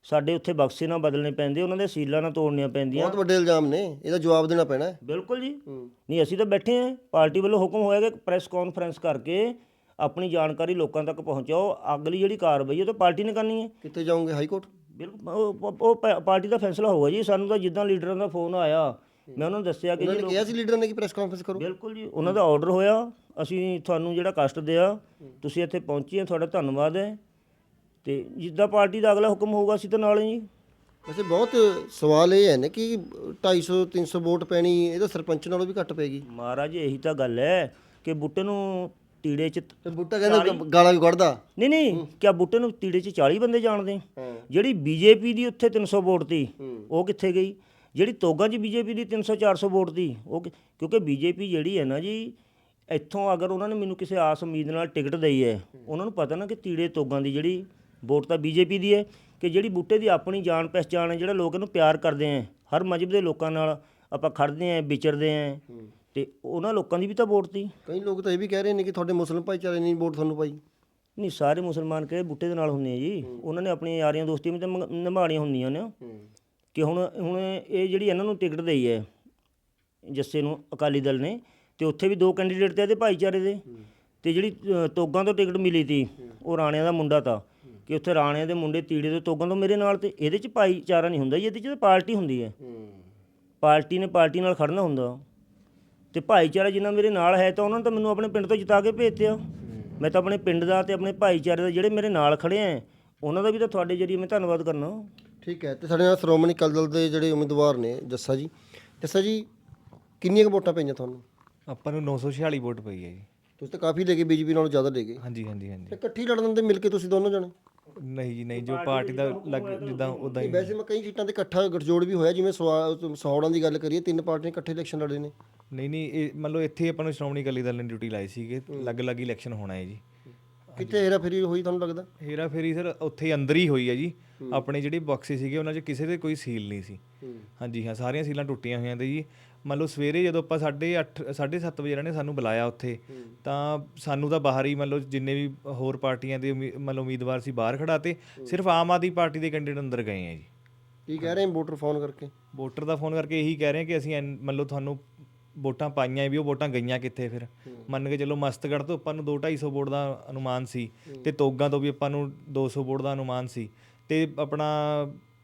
B: ਸਾਡੇ ਉੱਥੇ ਬਕਸੇ ਨਾਲ ਬਦਲਣੇ ਪੈਂਦੇ ਉਹਨਾਂ ਦੇ ਸੀਲਾਂ ਨਾਲ ਤੋੜਨੀਆਂ ਪੈਂਦੀਆਂ।
A: ਬਹੁਤ ਵੱਡੇ ਇਲਜ਼ਾਮ ਨੇ ਇਹਦਾ ਜਵਾਬ ਦੇਣਾ ਪੈਣਾ ਹੈ।
B: ਬਿਲਕੁਲ ਜੀ।
A: ਹੂੰ।
B: ਨਹੀਂ ਅਸੀਂ ਤਾਂ ਬੈਠੇ ਆਂ ਪਾਰਟੀ ਵੱਲੋਂ ਹੁਕਮ ਹੋਇਆ ਕਿ ਪ੍ਰੈਸ ਕਾਨਫਰੰਸ ਕਰਕੇ ਆਪਣੀ ਜਾਣਕਾਰੀ ਲੋਕਾਂ ਤੱਕ ਪਹੁੰਚਾਓ। ਅਗਲੀ ਜਿਹੜੀ ਕਾਰਵਾਈ ਉਹ ਤਾਂ ਪਾਰਟੀ ਨੇ ਕਰਨੀ ਹੈ। ਉਹ
A: ਜਾਓਗੇ ਹਾਈ ਕੋਰਟ?
B: ਬਿਲਕੁਲ ਉਹ- ਪਾਰਟੀ ਦਾ ਫੈਸਲਾ ਹੋਊਗਾ ਜੀ। ਸਾਨੂੰ ਤਾਂ ਜਿੱਦਾਂ ਲੀਡਰਾਂ ਦਾ ਫੋਨ ਆਇਆ ਮੈਂ ਉਹਨਾਂ ਨੂੰ ਦੱਸਿਆ ਕਿ
A: ਉਹਨਾਂ
B: ਜੀ
A: ਨੇ ਕਿਹਾ ਸੀ ਲੀਡਰਾਂ ਨੇ ਕਿ ਪ੍ਰੈਸ ਕਾਨਫਰੰਸ ਕਰੋ।
B: ਬਿਲਕੁਲ ਜੀ ਉਹਨਾਂ ਦਾ ਆਰਡਰ ਹੋਇਆ। ਅਸੀਂ ਤੁਹਾਨੂੰ ਜਿਹੜਾ ਕਸ਼ਟ ਦਿਆ ਤੁਸੀਂ ਇੱਥੇ ਪਹੁੰਚੇ ਤੁਹਾਡਾ ਧੰਨਵਾਦ ਹੈ। ਤੇ ਜਿੱਦਾਂ ਪਾਰਟੀ ਦਾ ਅਗਲਾ ਹੁਕਮ ਹੋਊਗਾ ਅਸੀਂ ਤਾਂ ਨਾਲ ਹੀ ਜੀ।
A: ਵੈਸੇ ਬਹੁਤ ਸਵਾਲ ਇਹ ਹੈ ਨੇ ਕਿ 250 300 ਵੋਟ ਪੈਣੀ ਇਹਦਾ ਸਰਪੰਚ ਨਾਲੋਂ ਵੀ ਘੱਟ ਪੈਗੀ
B: ਮਹਾਰਾਜ ਇਹੀ ਤਾਂ ਗੱਲ ਹੈ ਕਿ ਬੁੱਟੇ ਨੂੰ ਤੀੜੇ 'ਚ
A: ਤੇ ਬੁੱਟਾ ਕਹਿੰਦਾ ਗਾਲਾਂ ਵੀ ਕੱਢਦਾ।
B: ਨਹੀਂ ਨਹੀਂ ਕਿਆ ਬੁੱਟੇ ਨੂੰ ਤੀੜੇ 'ਚ 40 ਬੰਦੇ ਜਾਣਦੇ? ਜਿਹੜੀ ਬੀਜੇਪੀ ਦੀ ਉੱਥੇ 300 ਵੋਟ ਤੀ। ਉਹ ਕਿੱਥੇ ਗਈ? ਜਿਹੜੀ ਤੋਗਾ 'ਚ ਬੀਜੇਪੀ ਦੀ 300 400 ਵੋਟ ਤੀ ਉਹ ਕਿ- ਕਿਉਂਕਿ ਬੀਜੇਪੀ ਜਿਹੜੀ ਹੈ ਨਾ ਜੀ ਇੱਥੋਂ ਅਗਰ ਉਹਨਾਂ ਨੇ ਮੈਨੂੰ ਕਿਸੇ ਆਸ ਉਮੀਦ ਨਾਲ ਟਿਕਟ ਦਈ ਹੈ ਉਹਨਾਂ ਨੂੰ ਪਤਾ ਨਾ ਕਿ ਤੀੜੇ ਤੋਗਾਂ ਦੀ ਜਿਹੜੀ ਵੋਟ ਤਾਂ ਬੀਜੇਪੀ ਦੀ ਹੈ ਕਿ ਜਿਹੜੀ ਬੂਟੇ ਦੀ ਆਪਣੀ ਜਾਣ ਪਹਿਚਾਣ ਹੈ ਜਿਹੜਾ ਲੋਕ ਇਹਨੂੰ ਪਿਆਰ ਕਰਦੇ ਆ ਹਰ ਮਜਬ ਦੇ ਲੋਕਾਂ ਨਾਲ ਆਪਾਂ ਖੜਦੇ ਆ ਵਿਚਰਦੇ ਆ ਤੇ ਉਹਨਾਂ ਲੋਕਾਂ ਦੀ ਵੀ ਤਾਂ ਵੋਟ ਤੀ
A: ਕਈ ਲੋਕ ਤਾਂ ਇਹ ਵੀ ਕਹਿ ਰਹੇ ਨੇ ਕਿ ਤੁਹਾਡੇ ਮੁਸਲਿਮ ਭਾਈਚਾਰੇ ਨੇ ਵੋਟ ਤੁਹਾਨੂੰ ਪਾਈ।
B: ਨਹੀਂ ਸਾਰੇ ਮੁਸਲਮਾਨ ਕਿਹੜੇ ਬੂਟੇ ਦੇ ਨਾਲ ਹੁੰਦੇ ਆ ਜੀ? ਉਹਨਾਂ ਨੇ ਆਪਣੀਆਂ ਯਾਰੀਆਂ ਦੋਸਤੀਆਂ ਵੀ ਤਾਂ ਨਿਭਾਉਣੀਆਂ ਹੁੰਦੀਆਂ ਨੇ। ਕਿ ਹੁਣ ਹੁਣ ਇਹ ਜਿਹੜੀ ਇਹਨਾਂ ਨੂੰ ਟਿਕਟ ਦੇਈ ਹੈ ਜੱਸੇ ਨੂੰ ਅਕਾਲੀ ਦਲ ਨੇ ਤੇ ਉੱਥੇ ਵੀ ਦੋ ਕੈਂਡੀਡੇਟ ਤੇ ਇਹਦੇ ਭਾਈਚਾਰੇ ਦੇ। ਤੇ ਜਿਹੜੀ ਤੋਗਾਂ ਤੋਂ ਟਿਕਟ ਮਿਲੀ ਤੀ ਉਹ ਰਾਣਿਆਂ ਦਾ ਮੁੰਡਾ ਤਾ। ਕਿ ਉੱਥੇ ਰਾਣਿਆਂ ਦੇ ਮੁੰਡੇ ਤੀੜੇ ਦੇ ਤੋਗਾਂ ਤੋਂ ਮੇਰੇ ਨਾਲ ਤੇ ਇਹਦੇ ਚ ਭਾਈਚਾਰਾ ਨਹੀਂ ਹੁੰਦਾ ਜੀ ਇਹਦੇ ਚ ਤਾਂ ਪਾਰਟੀ ਹੁੰਦੀ ਹੈ। ਪਾਰਟੀ ਨੇ ਪਾਰਟੀ ਨਾਲ ਖੜਨਾ ਹੁੰਦਾ। ਤੇ ਭਾਈਚਾਰਾ ਜਿੰਨਾ ਮੇਰੇ ਨਾਲ ਹੈ ਤਾਂ ਉਹਨਾਂ ਨੇ ਤਾਂ ਮੈਨੂੰ ਆਪਣੇ ਪਿੰਡ ਤੋਂ ਜਿਤਾ ਕੇ ਭੇਜਿਆ ਮੈਂ ਤਾਂ ਆਪਣੇ ਪਿੰਡ ਦਾ ਤੇ ਆਪਣੇ ਭਾਈਚਾਰੇ ਦਾ ਜਿਹੜੇ ਮੇਰੇ ਨਾਲ ਖੜੇ ਆ ਉਹਨਾਂ ਦਾ ਵੀ ਤਾਂ ਤੁਹਾਡੇ ਜਰੀਏ ਮੈਂ ਧੰਨਵਾਦ ਕਰਨਾ।
A: ਠੀਕ ਹੈ ਤੇ ਸਾਡੇ ਨਾਲ ਸ਼੍ਰੋਮਣੀ ਅਕਾਲੀ ਦਲ ਦੇ ਜਿਹੜੇ ਉਮੀਦਵਾਰ ਨੇ ਜੱਸਾ ਜੀ। ਜੱਸਾ ਜੀ ਕਿੰਨੀਆਂ ਕੁ ਵੋਟਾਂ ਪਈਆਂ ਤੁਹਾਨੂੰ?
C: ਆਪਾਂ ਨੂੰ 946 ਵੋਟ ਪਈ ਹੈ ਜੀ।
A: ਤੁਸੀਂ ਤਾਂ ਕਾਫੀ ਲੈ ਗਏ ਬੀਜੇਪੀ ਨਾਲੋਂ ਜ਼ਿਆਦਾ ਲੈ ਗਏ।
C: ਹਾਂਜੀ ਹਾਂਜੀ ਹਾਂਜੀ।
A: ਤੇ ਇਕੱਠੀ ਲੜ ਦਿੰਦੇ ਮਿਲ ਕੇ ਤੁਸੀਂ ਦੋਨੋਂ ਜਣੇ?
C: ਨਹੀਂ ਜੀ ਨਹੀਂ ਜੋ ਪਾਰਟੀ ਦਾ ਲੱਗ ਜਿੱਦਾਂ ਉਦਾਂ ਹੀ
A: ਵੈਸੇ ਮੈਂ ਕਈ ਸੀਟਾਂ ਤੇ ਇਕੱਠਾ ਗੱਠਜੋੜ ਵੀ ਹੋਇਆ ਜਿਵੇਂ ਸੌੜਾਂ ਦੀ ਗੱਲ ਕਰੀਏ ਤਿੰਨ ਪਾਰਟੀਆਂ ਇਕੱਠੇ ਇਲੈਕਸ਼ਨ ਲੜੇ ਨੇ।
C: ਨਹੀਂ ਨਹੀਂ ਇਹ ਮੰਨ ਲਓ ਇੱਥੇ ਆਪਾਂ ਨੂੰ ਸ਼੍ਰੋਮਣੀ ਅਕਾਲੀ ਦਲ ਨੇ ਡਿਊਟੀ ਲਾਈ ਸੀਗੇ ਅਲੱਗ-ਅਲੱਗ ਇਲੈਕਸ਼ਨ ਹੋਣਾ ਹੈ ਜੀ।
A: ਕਿੱਥੇ ਹੇਰਾ ਫੇਰੀ ਹੋਈ ਤੁਹਾਨੂੰ ਲੱਗਦਾ?
C: ਹੇਰਾ ਫੇਰੀ ਸਰ ਉੱਥੇ ਅੰਦਰ ਹੀ ਹੋਈ ਹੈ ਜੀ। ਆਪਣੇ ਜਿਹੜੇ ਬਾਕਸੇ ਸੀਗੇ ਉਹਨਾਂ 'ਚ ਕਿਸੇ ਦੇ ਕੋਈ ਸੀਲ ਨਹੀਂ ਸੀ। ਹਾਂਜੀ ਹਾਂ ਸਾਰੀਆਂ ਸੀਲਾਂ ਟੁੱਟੀਆਂ ਹੋਈਆਂ ਤੇ ਜੀ। ਮੰਨ ਲਓ ਸਵੇਰੇ ਜਦੋਂ ਆਪਾਂ 8:30 7:30 ਵਜੇ ਨੇ ਸਾਨੂੰ ਬੁਲਾਇਆ ਉੱਥੇ ਤਾਂ ਸਾਨੂੰ ਤਾਂ ਬਾਹਰ ਹੀ ਮੰਨ ਲਓ ਜਿੰਨੇ ਵੀ ਹੋਰ ਪਾਰਟੀਆਂ ਦੇ ਮੰਨ ਲਓ ਉਮੀਦਵਾਰ ਸੀ ਬਾਹਰ ਖੜਾਤੇ ਸਿਰਫ ਆਮ ਆਦਮੀ ਪਾਰਟੀ ਦੇ ਕੈਂਡੀਡੇਟ ਅੰਦਰ ਗਏ ਆ ਜੀ।
A: ਕੀ ਕਹਿ ਰਹੇ ਵੋਟਰ ਫੋਨ ਕਰਕੇ?
C: ਵੋਟਰ ਦਾ ਫੋਨ ਕਰਕੇ ਇਹੀ ਕਹਿ ਰਹੇ ਕਿ ਅਸੀਂ ਮੰਨ ਲਓ ਤੁਹਾਨੂੰ ਵੋਟਾਂ ਪਾਈਆਂ ਵੀ ਉਹ ਵੋਟਾਂ ਗਈਆਂ ਕਿੱਥੇ ਫਿਰ? ਮੰਨ ਕੇ ਚੱਲੋ ਮਸਤਗੜ੍ਹ ਤੋਂ ਆਪਾਂ ਨੂੰ 2-250 ਵੋਟ ਦਾ ਅਨੁਮਾਨ ਸੀ ਤੇ ਤੋਗਾ ਤੋਂ ਵੀ ਆਪਾਂ ਨੂੰ 200 ਵੋਟ ਦਾ ਅਨੁਮਾਨ ਸੀ। ਤੇ ਆਪਣਾ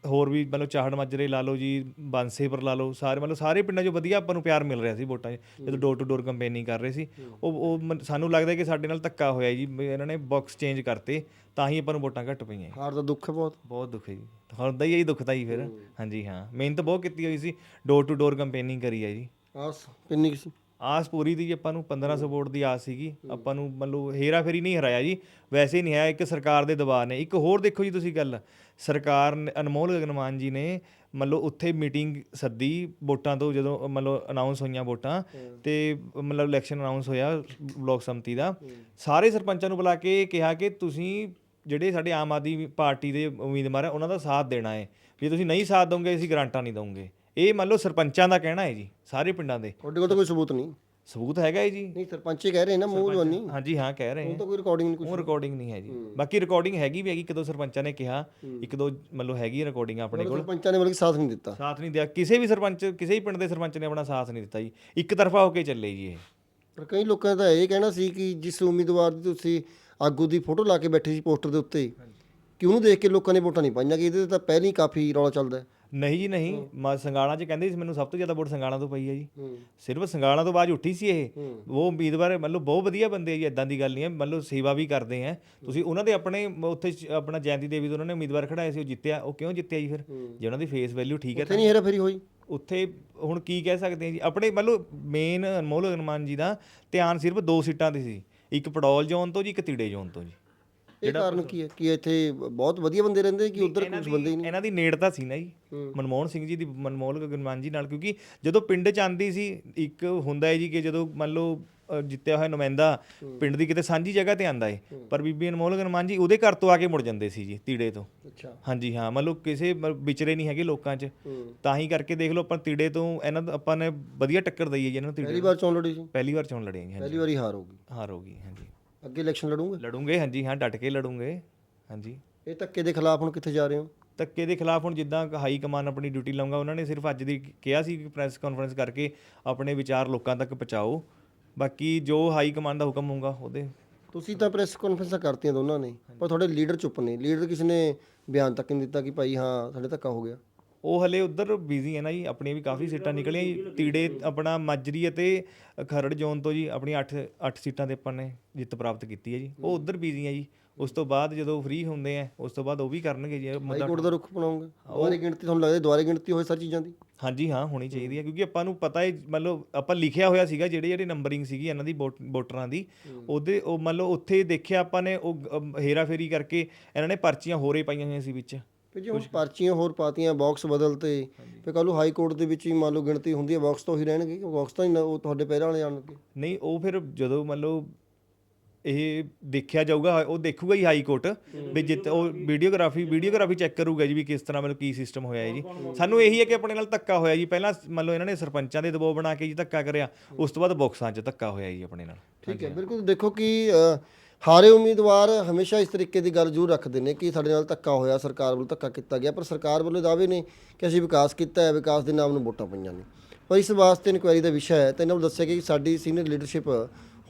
C: ਹੋਰ ਵੀ ਮਤਲਬ ਚਾਹੜ ਮਾਜਰੇ ਲਾ ਲਓ ਜੀ ਬਾਂਸੇਪੁਰ ਲਾ ਲਓ ਸਾਰੇ ਮਤਲਬ ਸਾਰੇ ਪਿੰਡਾਂ 'ਚੋਂ ਵਧੀਆ ਆਪਾਂ ਨੂੰ ਪਿਆਰ ਮਿਲ ਰਿਹਾ ਸੀ ਵੋਟਾਂ 'ਚ ਜਦੋਂ ਡੋਰ ਟੂ ਡੋਰ ਕੰਪੇਨਿੰਗ ਕਰ ਰਹੇ ਸੀ। ਉਹ ਉਹ ਮਨ- ਸਾਨੂੰ ਲੱਗਦਾ ਕਿ ਸਾਡੇ ਨਾਲ ਧੱਕਾ ਹੋਇਆ ਜੀ ਵੀ ਇਹਨਾਂ ਨੇ ਬਾਕਸ ਚੇਂਜ ਕਰਤੇ ਤਾਂ ਹੀ ਆਪਾਂ ਨੂੰ ਵੋਟਾਂ ਘੱਟ ਪਈਆਂ। ਜੀ।
A: ਹਾਰ ਦਾ ਦੁੱਖ ਹੈ ਬਹੁਤ।
C: ਬਹੁਤ ਦੁੱਖ ਹੈ ਜੀ। ਹੁੰਦਾ ਹੀ ਹੈ ਜੀ ਦੁੱਖ ਤਾਂ ਜੀ ਫਿਰ। ਹਾਂਜੀ ਹਾਂ ਮਿਹਨਤ ਬਹੁਤ ਕੀਤੀ ਹੋਈ ਸੀ ਡੋਰ ਟੂ ਡੋਰ ਕੰਪੇਨਿੰਗ ਕਰੀ ਹੈ ਜੀ।
A: ਆਸ ਕਿੰਨੀ ਕੁ ਸੀ?
C: ਆਸ ਪੂਰੀ ਦੀ ਜੀ ਆਪਾਂ ਨੂੰ 1500 ਵੋਟ ਦੀ ਆਸ ਸੀਗੀ ਆਪਾਂ ਨੂੰ ਮਤਲਬ ਹੇਰਾ ਫੇਰੀ ਨਹੀਂ ਹਰਾਇਆ ਜੀ। ਵੈਸੇ ਹੀ ਨਹੀਂ ਹੈ ਇੱਕ ਸਰਕਾਰ ਦੇ ਦਬਾਅ ਨੇ ਇੱਕ ਹੋਰ ਦੇਖੋ ਜੀ ਤੁਸੀਂ ਗੱਲ ਸਰਕਾਰ ਨੇ ਅਨਮੋਲ ਗਗਨਮਾਨ ਜੀ ਨੇ ਮਤਲਬ ਉੱਥੇ ਮੀਟਿੰਗ ਸੱਦੀ ਵੋਟਾਂ ਤੋਂ ਜਦੋਂ ਮਤਲਬ ਅਨਾਉਂਸ ਹੋਈਆਂ ਵੋਟਾਂ ਤੇ ਮਤਲਬ ਇਲੈਕਸ਼ਨ ਅਨਾਉਂਸ ਹੋਇਆ ਬਲਾਕ ਸੰਮਤੀ ਦਾ। ਸਾਰੇ ਸਰਪੰਚਾਂ ਨੂੰ ਬੁਲਾ ਕੇ ਕਿਹਾ ਕਿ ਤੁਸੀਂ ਜਿਹੜੇ ਸਾਡੇ ਆਮ ਆਦਮੀ ਪਾਰਟੀ ਦੇ ਉਮੀਦਵਾਰ ਹੈ ਉਹਨਾਂ ਦਾ ਸਾਥ ਦੇਣਾ ਹੈ ਜੇ ਤੁਸੀਂ ਨਹੀਂ ਸਾਥ ਦੋਗੇ ਅਸੀਂ ਗਰੰਟਾਂ ਨਹੀਂ ਦਵਾਂਗੇ ਇਹ ਮੰਨ ਲਓ ਸਰਪੰਚਾਂ ਦਾ ਕਹਿਣਾ ਹੈ ਜੀ ਸਾਰੇ ਪਿੰਡਾਂ ਦੇ।
A: ਤੁਹਾਡੇ ਕੋਲ ਤਾਂ ਕੋਈ ਸਬੂਤ ਨਹੀਂ।
C: ਸਬੂਤ ਹੈਗਾ ਹੈ ਜੀ?
A: ਨਹੀਂ ਸਰਪੰਚੇ ਕਹਿ ਰਹੇ ਨਾ ਮੂੰਹ ਜਵਾਨੀ
C: ਹਾਂਜੀ ਹਾਂ ਕਹਿ ਰਹੇ
A: ਉਹ
C: ਹਾਂ
A: ਤਾਂ ਕੋਈ ਰਿਕਾਰਡਿੰਗ ਨਹੀਂ ਕੁਝ
C: ਉਹ ਰਿਕਾਰਡਿੰਗ ਨਹੀਂ ਹੈ ਜੀ। ਬਾਕੀ ਰਿਕਾਰਡਿੰਗ ਹੈਗੀ ਵੀ ਹੈਗੀ ਇੱਕ ਦੋ ਸਰਪੰਚਾਂ ਨੇ ਕਿਹਾ ਇੱਕ ਦੋ ਮਤਲਬ ਹੈਗੀ ਰਿਕਾਰਡਿੰਗ ਆਪਣੇ ਕੋਲ।
A: ਸਰਪੰਚਾਂ ਨੇ ਮਤਲਬ ਕਿ ਸਾਥ ਨਹੀਂ ਦਿੱਤਾ।
C: ਸਾਥ ਨਹੀਂ ਦਿਆ। ਕਿਸੇ ਵੀ ਸਰਪੰਚ ਕਿਸੇ ਵੀ ਪਿੰਡ ਦੇ ਸਰਪੰਚ ਨੇ ਆਪਣਾ ਸਾਥ ਨਹੀਂ ਦਿੱਤਾ ਜੀ। ਇੱਕ ਤਰਫਾ ਹੋ ਕੇ ਚੱਲੇ ਜੀ ਇਹ।
A: ਪਰ ਕਈ ਲੋਕਾਂ ਦਾ ਇਹ ਕਹਿਣਾ ਸੀ ਕਿ ਜਿਸ ਉਮੀਦਵਾਰ ਦੀ ਤੁਸੀਂ ਆਗੂ ਦੀ ਫੋਟੋ ਲਾ ਕੇ ਬੈਠੇ ਸੀ ਪੋਸਟਰ ਦੇ ਉੱਤੇ ਕਿ ਉਹਨੂੰ ਦੇਖ ਕੇ ਲੋਕਾਂ ਨੇ ਵੋਟਾਂ ਨਹੀਂ ਪਾਈਆਂ ਕਿ ਇਹਦੇ ਤੇ ਤਾਂ ਪਹਿਲਾਂ ਹੀ ਕਾਫੀ ਰੌਲਾ ਚੱਲਦਾ ਹੈ।
C: ਨਹੀਂ ਜੀ ਨਹੀਂ। ਮੈਂ ਸੰਗਾਲਾਂ 'ਚ ਕਹਿੰਦੇ ਸੀ ਮੈਨੂੰ ਸਭ ਤੋਂ ਜ਼ਿਆਦਾ ਵੋਟ ਸੰਗਾਲਾਂ ਤੋਂ ਪਈ ਹੈ ਜੀ। ਸਿਰਫ ਸੰਗਾਲਾਂ ਤੋਂ ਬਾਅਦ ਉੱਠੀ ਸੀ ਇਹ। ਉਹ ਉਮੀਦਵਾਰ ਮਤਲਬ ਬਹੁਤ ਵਧੀਆ ਬੰਦੇ ਜੀ ਇਦਾਂ ਦੀ ਗੱਲ ਨਹੀਂ ਹੈ ਮਤਲਬ ਸੇਵਾ ਵੀ ਕਰਦੇ ਆ। ਤੁਸੀਂ ਉਹਨਾਂ ਦੇ ਆਪਣੇ ਉੱਥੇ ਆਪਣਾ ਜੈਂਤੀ ਦੇਵੀ ਤੋਂ ਉਹਨਾਂ ਨੇ ਉਮੀਦਵਾਰ ਖੜਾਏ ਸੀ ਉਹ ਜਿੱਤਿਆ। ਉਹ ਕਿਉਂ ਜਿੱਤਿਆ ਜੀ ਫਿਰ? ਜੇ ਉਹਨਾਂ ਦੀ ਫੇਸ ਵੈਲਿਊ ਠੀਕ ਹੈ
A: ਉੱਥੇ ਨਹੀਂ ਹੇਰਾ ਫੇਰੀ ਹੋਈ?
C: ਉੱਥੇ ਹੁਣ ਕੀ ਕਹਿ ਸਕਦੇ ਆ ਜੀ? ਆਪਣੇ ਮਤਲਬ ਮੇਨ ਅਨਮੋਲ ਅਗਨਮਾਨ ਜੀ ਦਾ ਧਿਆਨ ਸਿਰਫ ਦੋ ਸੀਟਾਂ ਤੇ ਸੀ। ਇੱਕ ਪੜੌਲ ਜ਼ੋਨ ਤੋਂ ਜੀ ਇੱਕ ਤੀੜੇ ਜ਼ੋਨ ਤੋਂ ਜੀ।
A: ਇਹ ਕਾਰਨ ਕੀ ਹੈ? ਕਿ ਇੱਥੇ ਬਹੁਤ ਵਧੀਆ ਬੰਦੇ ਰਹਿੰਦੇ ਕਿ ਉਧਰ ਕੁਝ ਬੰਦੇ ਹੀ ਨਹੀਂ?
C: ਇਹਨਾਂ ਦੀ ਨੇੜਤਾ ਸੀ ਨਾ ਜੀ। ਮਨਮੋਹਨ ਸਿੰਘ ਜੀ ਦੀ ਮਨਮੋਹਨ ਗਗਨਮਾਨ ਜੀ ਨਾਲ ਕਿਉਂਕਿ ਜਦੋਂ ਪਿੰਡ ਚ ਆਂਦੀ ਸੀ ਇੱਕ ਹੁੰਦਾ ਹੈ ਜੀ ਕਿ ਜਦੋਂ ਮੰਨ ਲਓ ਜਿੱਤਿਆ ਹੋਇਆ ਨੁਮਾਇੰਦਾ ਪਿੰਡ ਦੀ ਕਿਤੇ ਸਾਂਝੀ ਜਗ੍ਹਾ ਤੇ ਆਂਦਾ ਹੈ। ਪਰ ਬੀਬੀ ਅਨਮੋਲ ਗਗਨਮਾਨ ਜੀ ਉਹਦੇ ਘਰ ਤੋਂ ਆ ਕੇ ਮੁੜ ਜਾਂਦੇ ਸੀ ਜੀ ਤੀੜੇ ਤੋਂ।
A: ਅੱਛਾ।
C: ਹਾਂਜੀ ਹਾਂ ਮੰਨ ਲਓ ਕਿਸੇ ਵਿਚਰੇ ਨਹੀਂ ਹੈਗੇ ਲੋਕਾਂ 'ਚ। ਤਾਂ ਹੀ ਕਰਕੇ ਦੇਖ ਲਓ ਆਪਾਂ ਤੀੜੇ ਤੋਂ ਇਹਨਾਂ ਆਪਾਂ ਨੇ ਵਧੀਆ ਟੱਕਰ ਦਈ ਹੈ ਜੀ ਇਹਨਾਂ ਨੂੰ ਤੀੜੇ
A: ਪਹਿਲੀ ਵਾਰ ਚੋਣ ਲੜੀ ਸੀ?
C: ਪਹਿਲੀ ਵਾਰ ਚੋਣ ਲੜੇ ਜੀ ਹਾਂਜੀ।
A: ਪਹਿਲੀ ਵਾਰੀ ਹਾਰ ਹੋ ਗਈ।
C: ਹਾਰ ਹੋ ਗਈ ਹਾਂਜੀ।
A: ਅੱਗੇ ਇਲੈਕਸ਼ਨ ਲੜੂਗੇ?
C: ਲੜੂੰਗੇ ਹਾਂਜੀ ਹਾਂ ਡਟ ਕੇ ਲੜੂੰਗੇ ਹਾਂਜੀ।
A: ਇਹ ਧੱਕੇ ਦੇ ਖਿਲਾਫ ਹੁਣ ਕਿੱਥੇ ਜਾ ਰਹੇ ਹੋ?
C: ਧੱਕੇ ਦੇ ਖਿਲਾਫ ਹੁਣ ਜਿੱਦਾਂ ਹਾਈ ਕਮਾਨ ਆਪਣੀ ਡਿਊਟੀ ਲਾਉਂਗਾ ਉਹਨਾਂ ਨੇ ਸਿਰਫ ਅੱਜ ਦੀ ਕਿਹਾ ਸੀ ਕਿ ਪ੍ਰੈਸ ਕਾਨਫਰੰਸ ਕਰਕੇ ਆਪਣੇ ਵਿਚਾਰ ਲੋਕਾਂ ਤੱਕ ਪਹੁੰਚਾਓ। ਬਾਕੀ ਜੋ ਹਾਈ ਕਮਾਨ ਦਾ ਹੁਕਮ ਹੋਊਗਾ ਉਹਦੇ
A: ਤੁਸੀਂ ਤਾਂ ਪ੍ਰੈਸ ਕਾਨਫਰੰਸਾਂ ਕਰਤੀਆਂ ਦੋਨਾਂ ਨੇ ਪਰ ਤੁਹਾਡੇ ਲੀਡਰ ਚੁੱਪ ਨੇ। ਲੀਡਰ ਕਿਸੇ ਨੇ ਬਿਆਨ ਤੱਕ ਨਹੀਂ ਦਿੱਤਾ ਕਿ ਭਾਈ ਹਾਂ ਸਾਡੇ ਧੱਕਾ ਹੋ ਗਿਆ।
C: ਉਹ ਹਲੇ ਉਧਰ ਬਿਜ਼ੀ ਹੈ ਨਾ ਜੀ ਆਪਣੀਆਂ ਵੀ ਕਾਫੀ ਸੀਟਾਂ ਨਿਕਲੀਆਂ ਜੀ ਤੀੜੇ ਆਪਣਾ ਮਾਜਰੀ ਅਤੇ ਖਰੜ ਜ਼ੋਨ ਤੋਂ ਜੀ ਆਪਣੀ 8 8 ਸੀਟਾਂ ਤੇ ਆਪਾਂ ਨੇ ਜਿੱਤ ਪ੍ਰਾਪਤ ਕੀਤੀ ਹੈ ਜੀ। ਉਹ ਉਧਰ ਬਿਜ਼ੀ ਹੈ ਜੀ ਉਸ ਤੋਂ ਬਾਅਦ ਜਦੋਂ ਫ੍ਰੀ ਹੁੰਦੇ ਆ ਉਸ ਤੋਂ ਬਾਅਦ ਉਹ ਵੀ ਕਰਨਗੇ ਜੀ ਮੁੱਦਾ
A: ਕੋਰਟ ਦਾ ਰੁਖ ਅਪਣਾਉਂਗੇ ਦੁਆਰੇ ਗਿਣਤੀ ਤੁਹਾਨੂੰ ਲੱਗਦਾ ਦੁਆਰੇ ਗਿਣਤੀ ਹੋਏ ਸਾਰੀ ਚੀਜ਼ਾਂ ਦੀ?
C: ਹਾਂਜੀ ਹਾਂ ਹੋਣੀ ਚਾਹੀਦੀ ਹੈ ਕਿਉਂਕਿ ਆਪਾਂ ਨੂੰ ਪਤਾ ਹੈ ਮਤਲਬ ਆਪਾਂ ਲਿਖਿਆ ਹੋਇਆ ਸੀਗਾ ਜਿਹੜੇ ਜਿਹੜੇ ਨੰਬਰਿੰਗ ਸੀਗੀ ਇਹਨਾਂ ਦੀ ਵੋਟ- ਵੋਟਰਾਂ ਦੀ ਉਹਦੇ ਉਹ ਮੰਨ ਲਓ ਉੱਥੇ ਦੇਖਿਆ ਆਪਾਂ ਨੇ ਉਹ ਅਮ, ਹੇਰਾਫੇਰੀ ਕਰਕੇ ਇਹਨਾਂ ਨੇ ਪਰਚੀਆਂ ਹੋਰੇ ਪਾਈਆਂ ਹੋਈਆਂ ਸੀ ਵਿੱਚ।
A: ਫਿਰ ਜੇ ਹੁਣ ਪਰਚੀਆਂ ਹੋਰ ਪਾਤੀਆਂ ਬਾਕਸ ਬਦਲਤੇ ਫਿਰ ਕੱਲ ਨੂੰ ਹਾਈ ਕੋਰਟ ਦੇ ਵਿੱਚ ਹੀ ਮੰਨ ਲਓ ਗਿਣਤੀ ਹੁੰਦੀ ਹੈ ਬਾਕਸ ਤਾਂ ਉਹੀ ਰਹਿਣਗੇ ਬਾਕਸ ਤਾਂ ਹੀ ਨਾ- ਉਹ ਤੁਹਾਡੇ ਪੈਰਾਂ ਵਾਲੇ ਆਣਗੇ।
C: ਨਹੀਂ ਉਹ ਫਿਰ ਜਦੋਂ ਮੰਨ ਲਓ ਇਹ ਦੇਖਿਆ ਜਾਊਗਾ ਉਹ ਦੇਖੂਗਾ ਹੀ ਹਾਈ ਕੋਰਟ ਵੀ ਜਿੱਤ ਉਹ ਵੀਡੀਓਗ੍ਰਾਫੀ ਵੀਡੀਓਗ੍ਰਾਫੀ ਚੈੱਕ ਕਰੂਗਾ ਜੀ ਵੀ ਕਿਸ ਤਰ੍ਹਾਂ ਮਤਲਬ ਕੀ ਸਿਸਟਮ ਹੋਇਆ ਹੈ ਜੀ। ਸਾਨੂੰ ਇਹੀ ਹੈ ਕਿ ਆਪਣੇ ਨਾਲ ਧੱਕਾ ਹੋਇਆ ਜੀ। ਪਹਿਲਾਂ ਮੰਨ ਲਓ ਇਹਨਾਂ ਨੇ ਸਰਪੰਚਾਂ ਦੇ ਦਬਾਅ ਬਣਾ ਕੇ ਜੀ ਧੱਕਾ ਕਰਿਆ ਉਸ ਤੋਂ ਬਾਅਦ ਬਾਕਸਾਂ 'ਚ ਧੱਕਾ ਹੋਇਆ ਜੀ ਆਪਣੇ ਨਾਲ।
A: ਠੀਕ ਹੈ ਬਿਲਕੁਲ ਦੇਖੋ ਕਿ ਹਾਰੇ ਉਮੀਦਵਾਰ ਹਮੇਸ਼ਾ ਇਸ ਤਰੀਕੇ ਦੀ ਗੱਲ ਜ਼ਰੂਰ ਰੱਖਦੇ ਨੇ ਕਿ ਸਾਡੇ ਨਾਲ ਧੱਕਾ ਹੋਇਆ, ਸਰਕਾਰ ਵੱਲੋਂ ਧੱਕਾ ਕੀਤਾ ਗਿਆ, ਪਰ ਸਰਕਾਰ ਵੱਲੋਂ ਦਾਅਵੇ ਨੇ ਕਿ ਅਸੀਂ ਵਿਕਾਸ ਕੀਤਾ ਹੈ, ਵਿਕਾਸ ਦੇ ਨਾਮ ਨੂੰ ਵੋਟਾਂ ਪਈਆਂ ਨੇ। ਪਰ ਇਸ ਵਾਸਤੇ ਇਨਕੁਆਇਰੀ ਦਾ ਵਿਸ਼ਾ ਹੈ, ਤੇ ਇਹਨਾਂ ਨੂੰ ਦੱਸਿਆ ਕਿ ਸਾਡੀ ਸੀਨੀਅਰ ਲੀਡਰਸ਼ਿਪ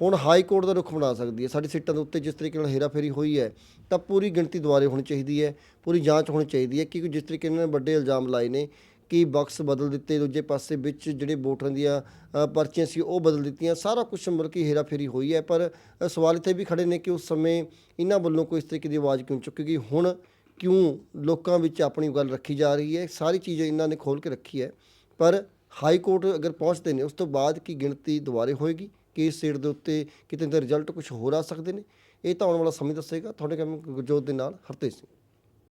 A: ਹੁਣ ਹਾਈ ਕੋਰਟ ਦਾ ਰੁਖ ਬਣਾ ਸਕਦੀ ਹੈ। ਸਾਡੀ ਸੀਟਾਂ ਦੇ ਉੱਤੇ ਜਿਸ ਤਰੀਕੇ ਨਾਲ ਹੇਰਾਫੇਰੀ ਹੋਈ ਹੈ, ਤਾਂ ਪੂਰੀ ਗਿਣਤੀ ਦੁਆਰੇ ਹੋਣੀ ਚਾਹੀਦੀ ਹੈ, ਪੂਰੀ ਜਾਂਚ ਹੋਣੀ ਚਾਹੀਦੀ ਹੈ ਕਿਉਂਕਿ ਜਿਸ ਤਰੀਕੇ ਨਾਲ ਇਹਨਾਂ ਨੇ ਵੱਡੇ ਇਲਜ਼ਾਮ ਲਾਏ ਨੇ ਕਿ ਬਾਕਸ ਬਦਲ ਦਿੱਤੇ, ਦੂਜੇ ਪਾਸੇ ਵਿੱਚ ਜਿਹੜੇ ਵੋਟਰਾਂ ਦੀਆਂ ਪਰਚੀਆਂ ਸੀ, ਉਹ ਬਦਲ ਦਿੱਤੀਆਂ। ਸਾਰਾ ਕੁਝ ਮਤਲਬ ਕਿ ਹੇਰਾਫੇਰੀ ਹੋਈ ਹੈ, ਪਰ ਸਵਾਲ ਇੱਥੇ ਵੀ ਖੜੇ ਨੇ ਕਿ ਉਸ ਸਮੇਂ ਇਹਨਾਂ ਵੱਲੋਂ ਕੋਈ ਇਸ ਤਰੀਕੇ ਦੀ ਆਵਾਜ਼ ਕਿਉਂ ਚੁੱਕੀ ਗਈ? ਹੁਣ ਕਿਉਂ ਲੋਕਾਂ ਵਿੱਚ ਆਪਣੀ ਗੱਲ ਰੱਖੀ ਜਾ ਰਹੀ ਹੈ? ਸਾਰੀ ਚੀਜ਼ ਇਹਨਾਂ ਨੇ ਖੋਲ ਕੇ ਰੱਖੀ ਹੈ। ਪਰ ਹਾਈ ਕੋਰਟ ਅਗਰ ਪਹੁੰਚਦੇ ਨੇ, ਉਸ ਤੋਂ ਬਾਅਦ ਕੀ ਗਿਣਤੀ ਦੁਬਾਰੇ ਹੋਏਗੀ? ਕਿ ਇਸ ਸੀਟ ਦੇ ਉੱਤੇ ਕਿਤੇ ਦਾ ਰਿਜ਼ਲਟ ਕੁਝ ਹੋਰ ਆ ਸਕਦੇ ਨੇ? ਇਹ ਤਾਂ ਆਉਣ ਵਾਲਾ ਸਮੇਂ ਦੱਸੇਗਾ। ਤੁਹਾਡੇ ਕੰਮ ਗੁਰਜੋਤ ਦੇ ਨਾਲ ਹਰਤੇਜ ਸਿੰਘ।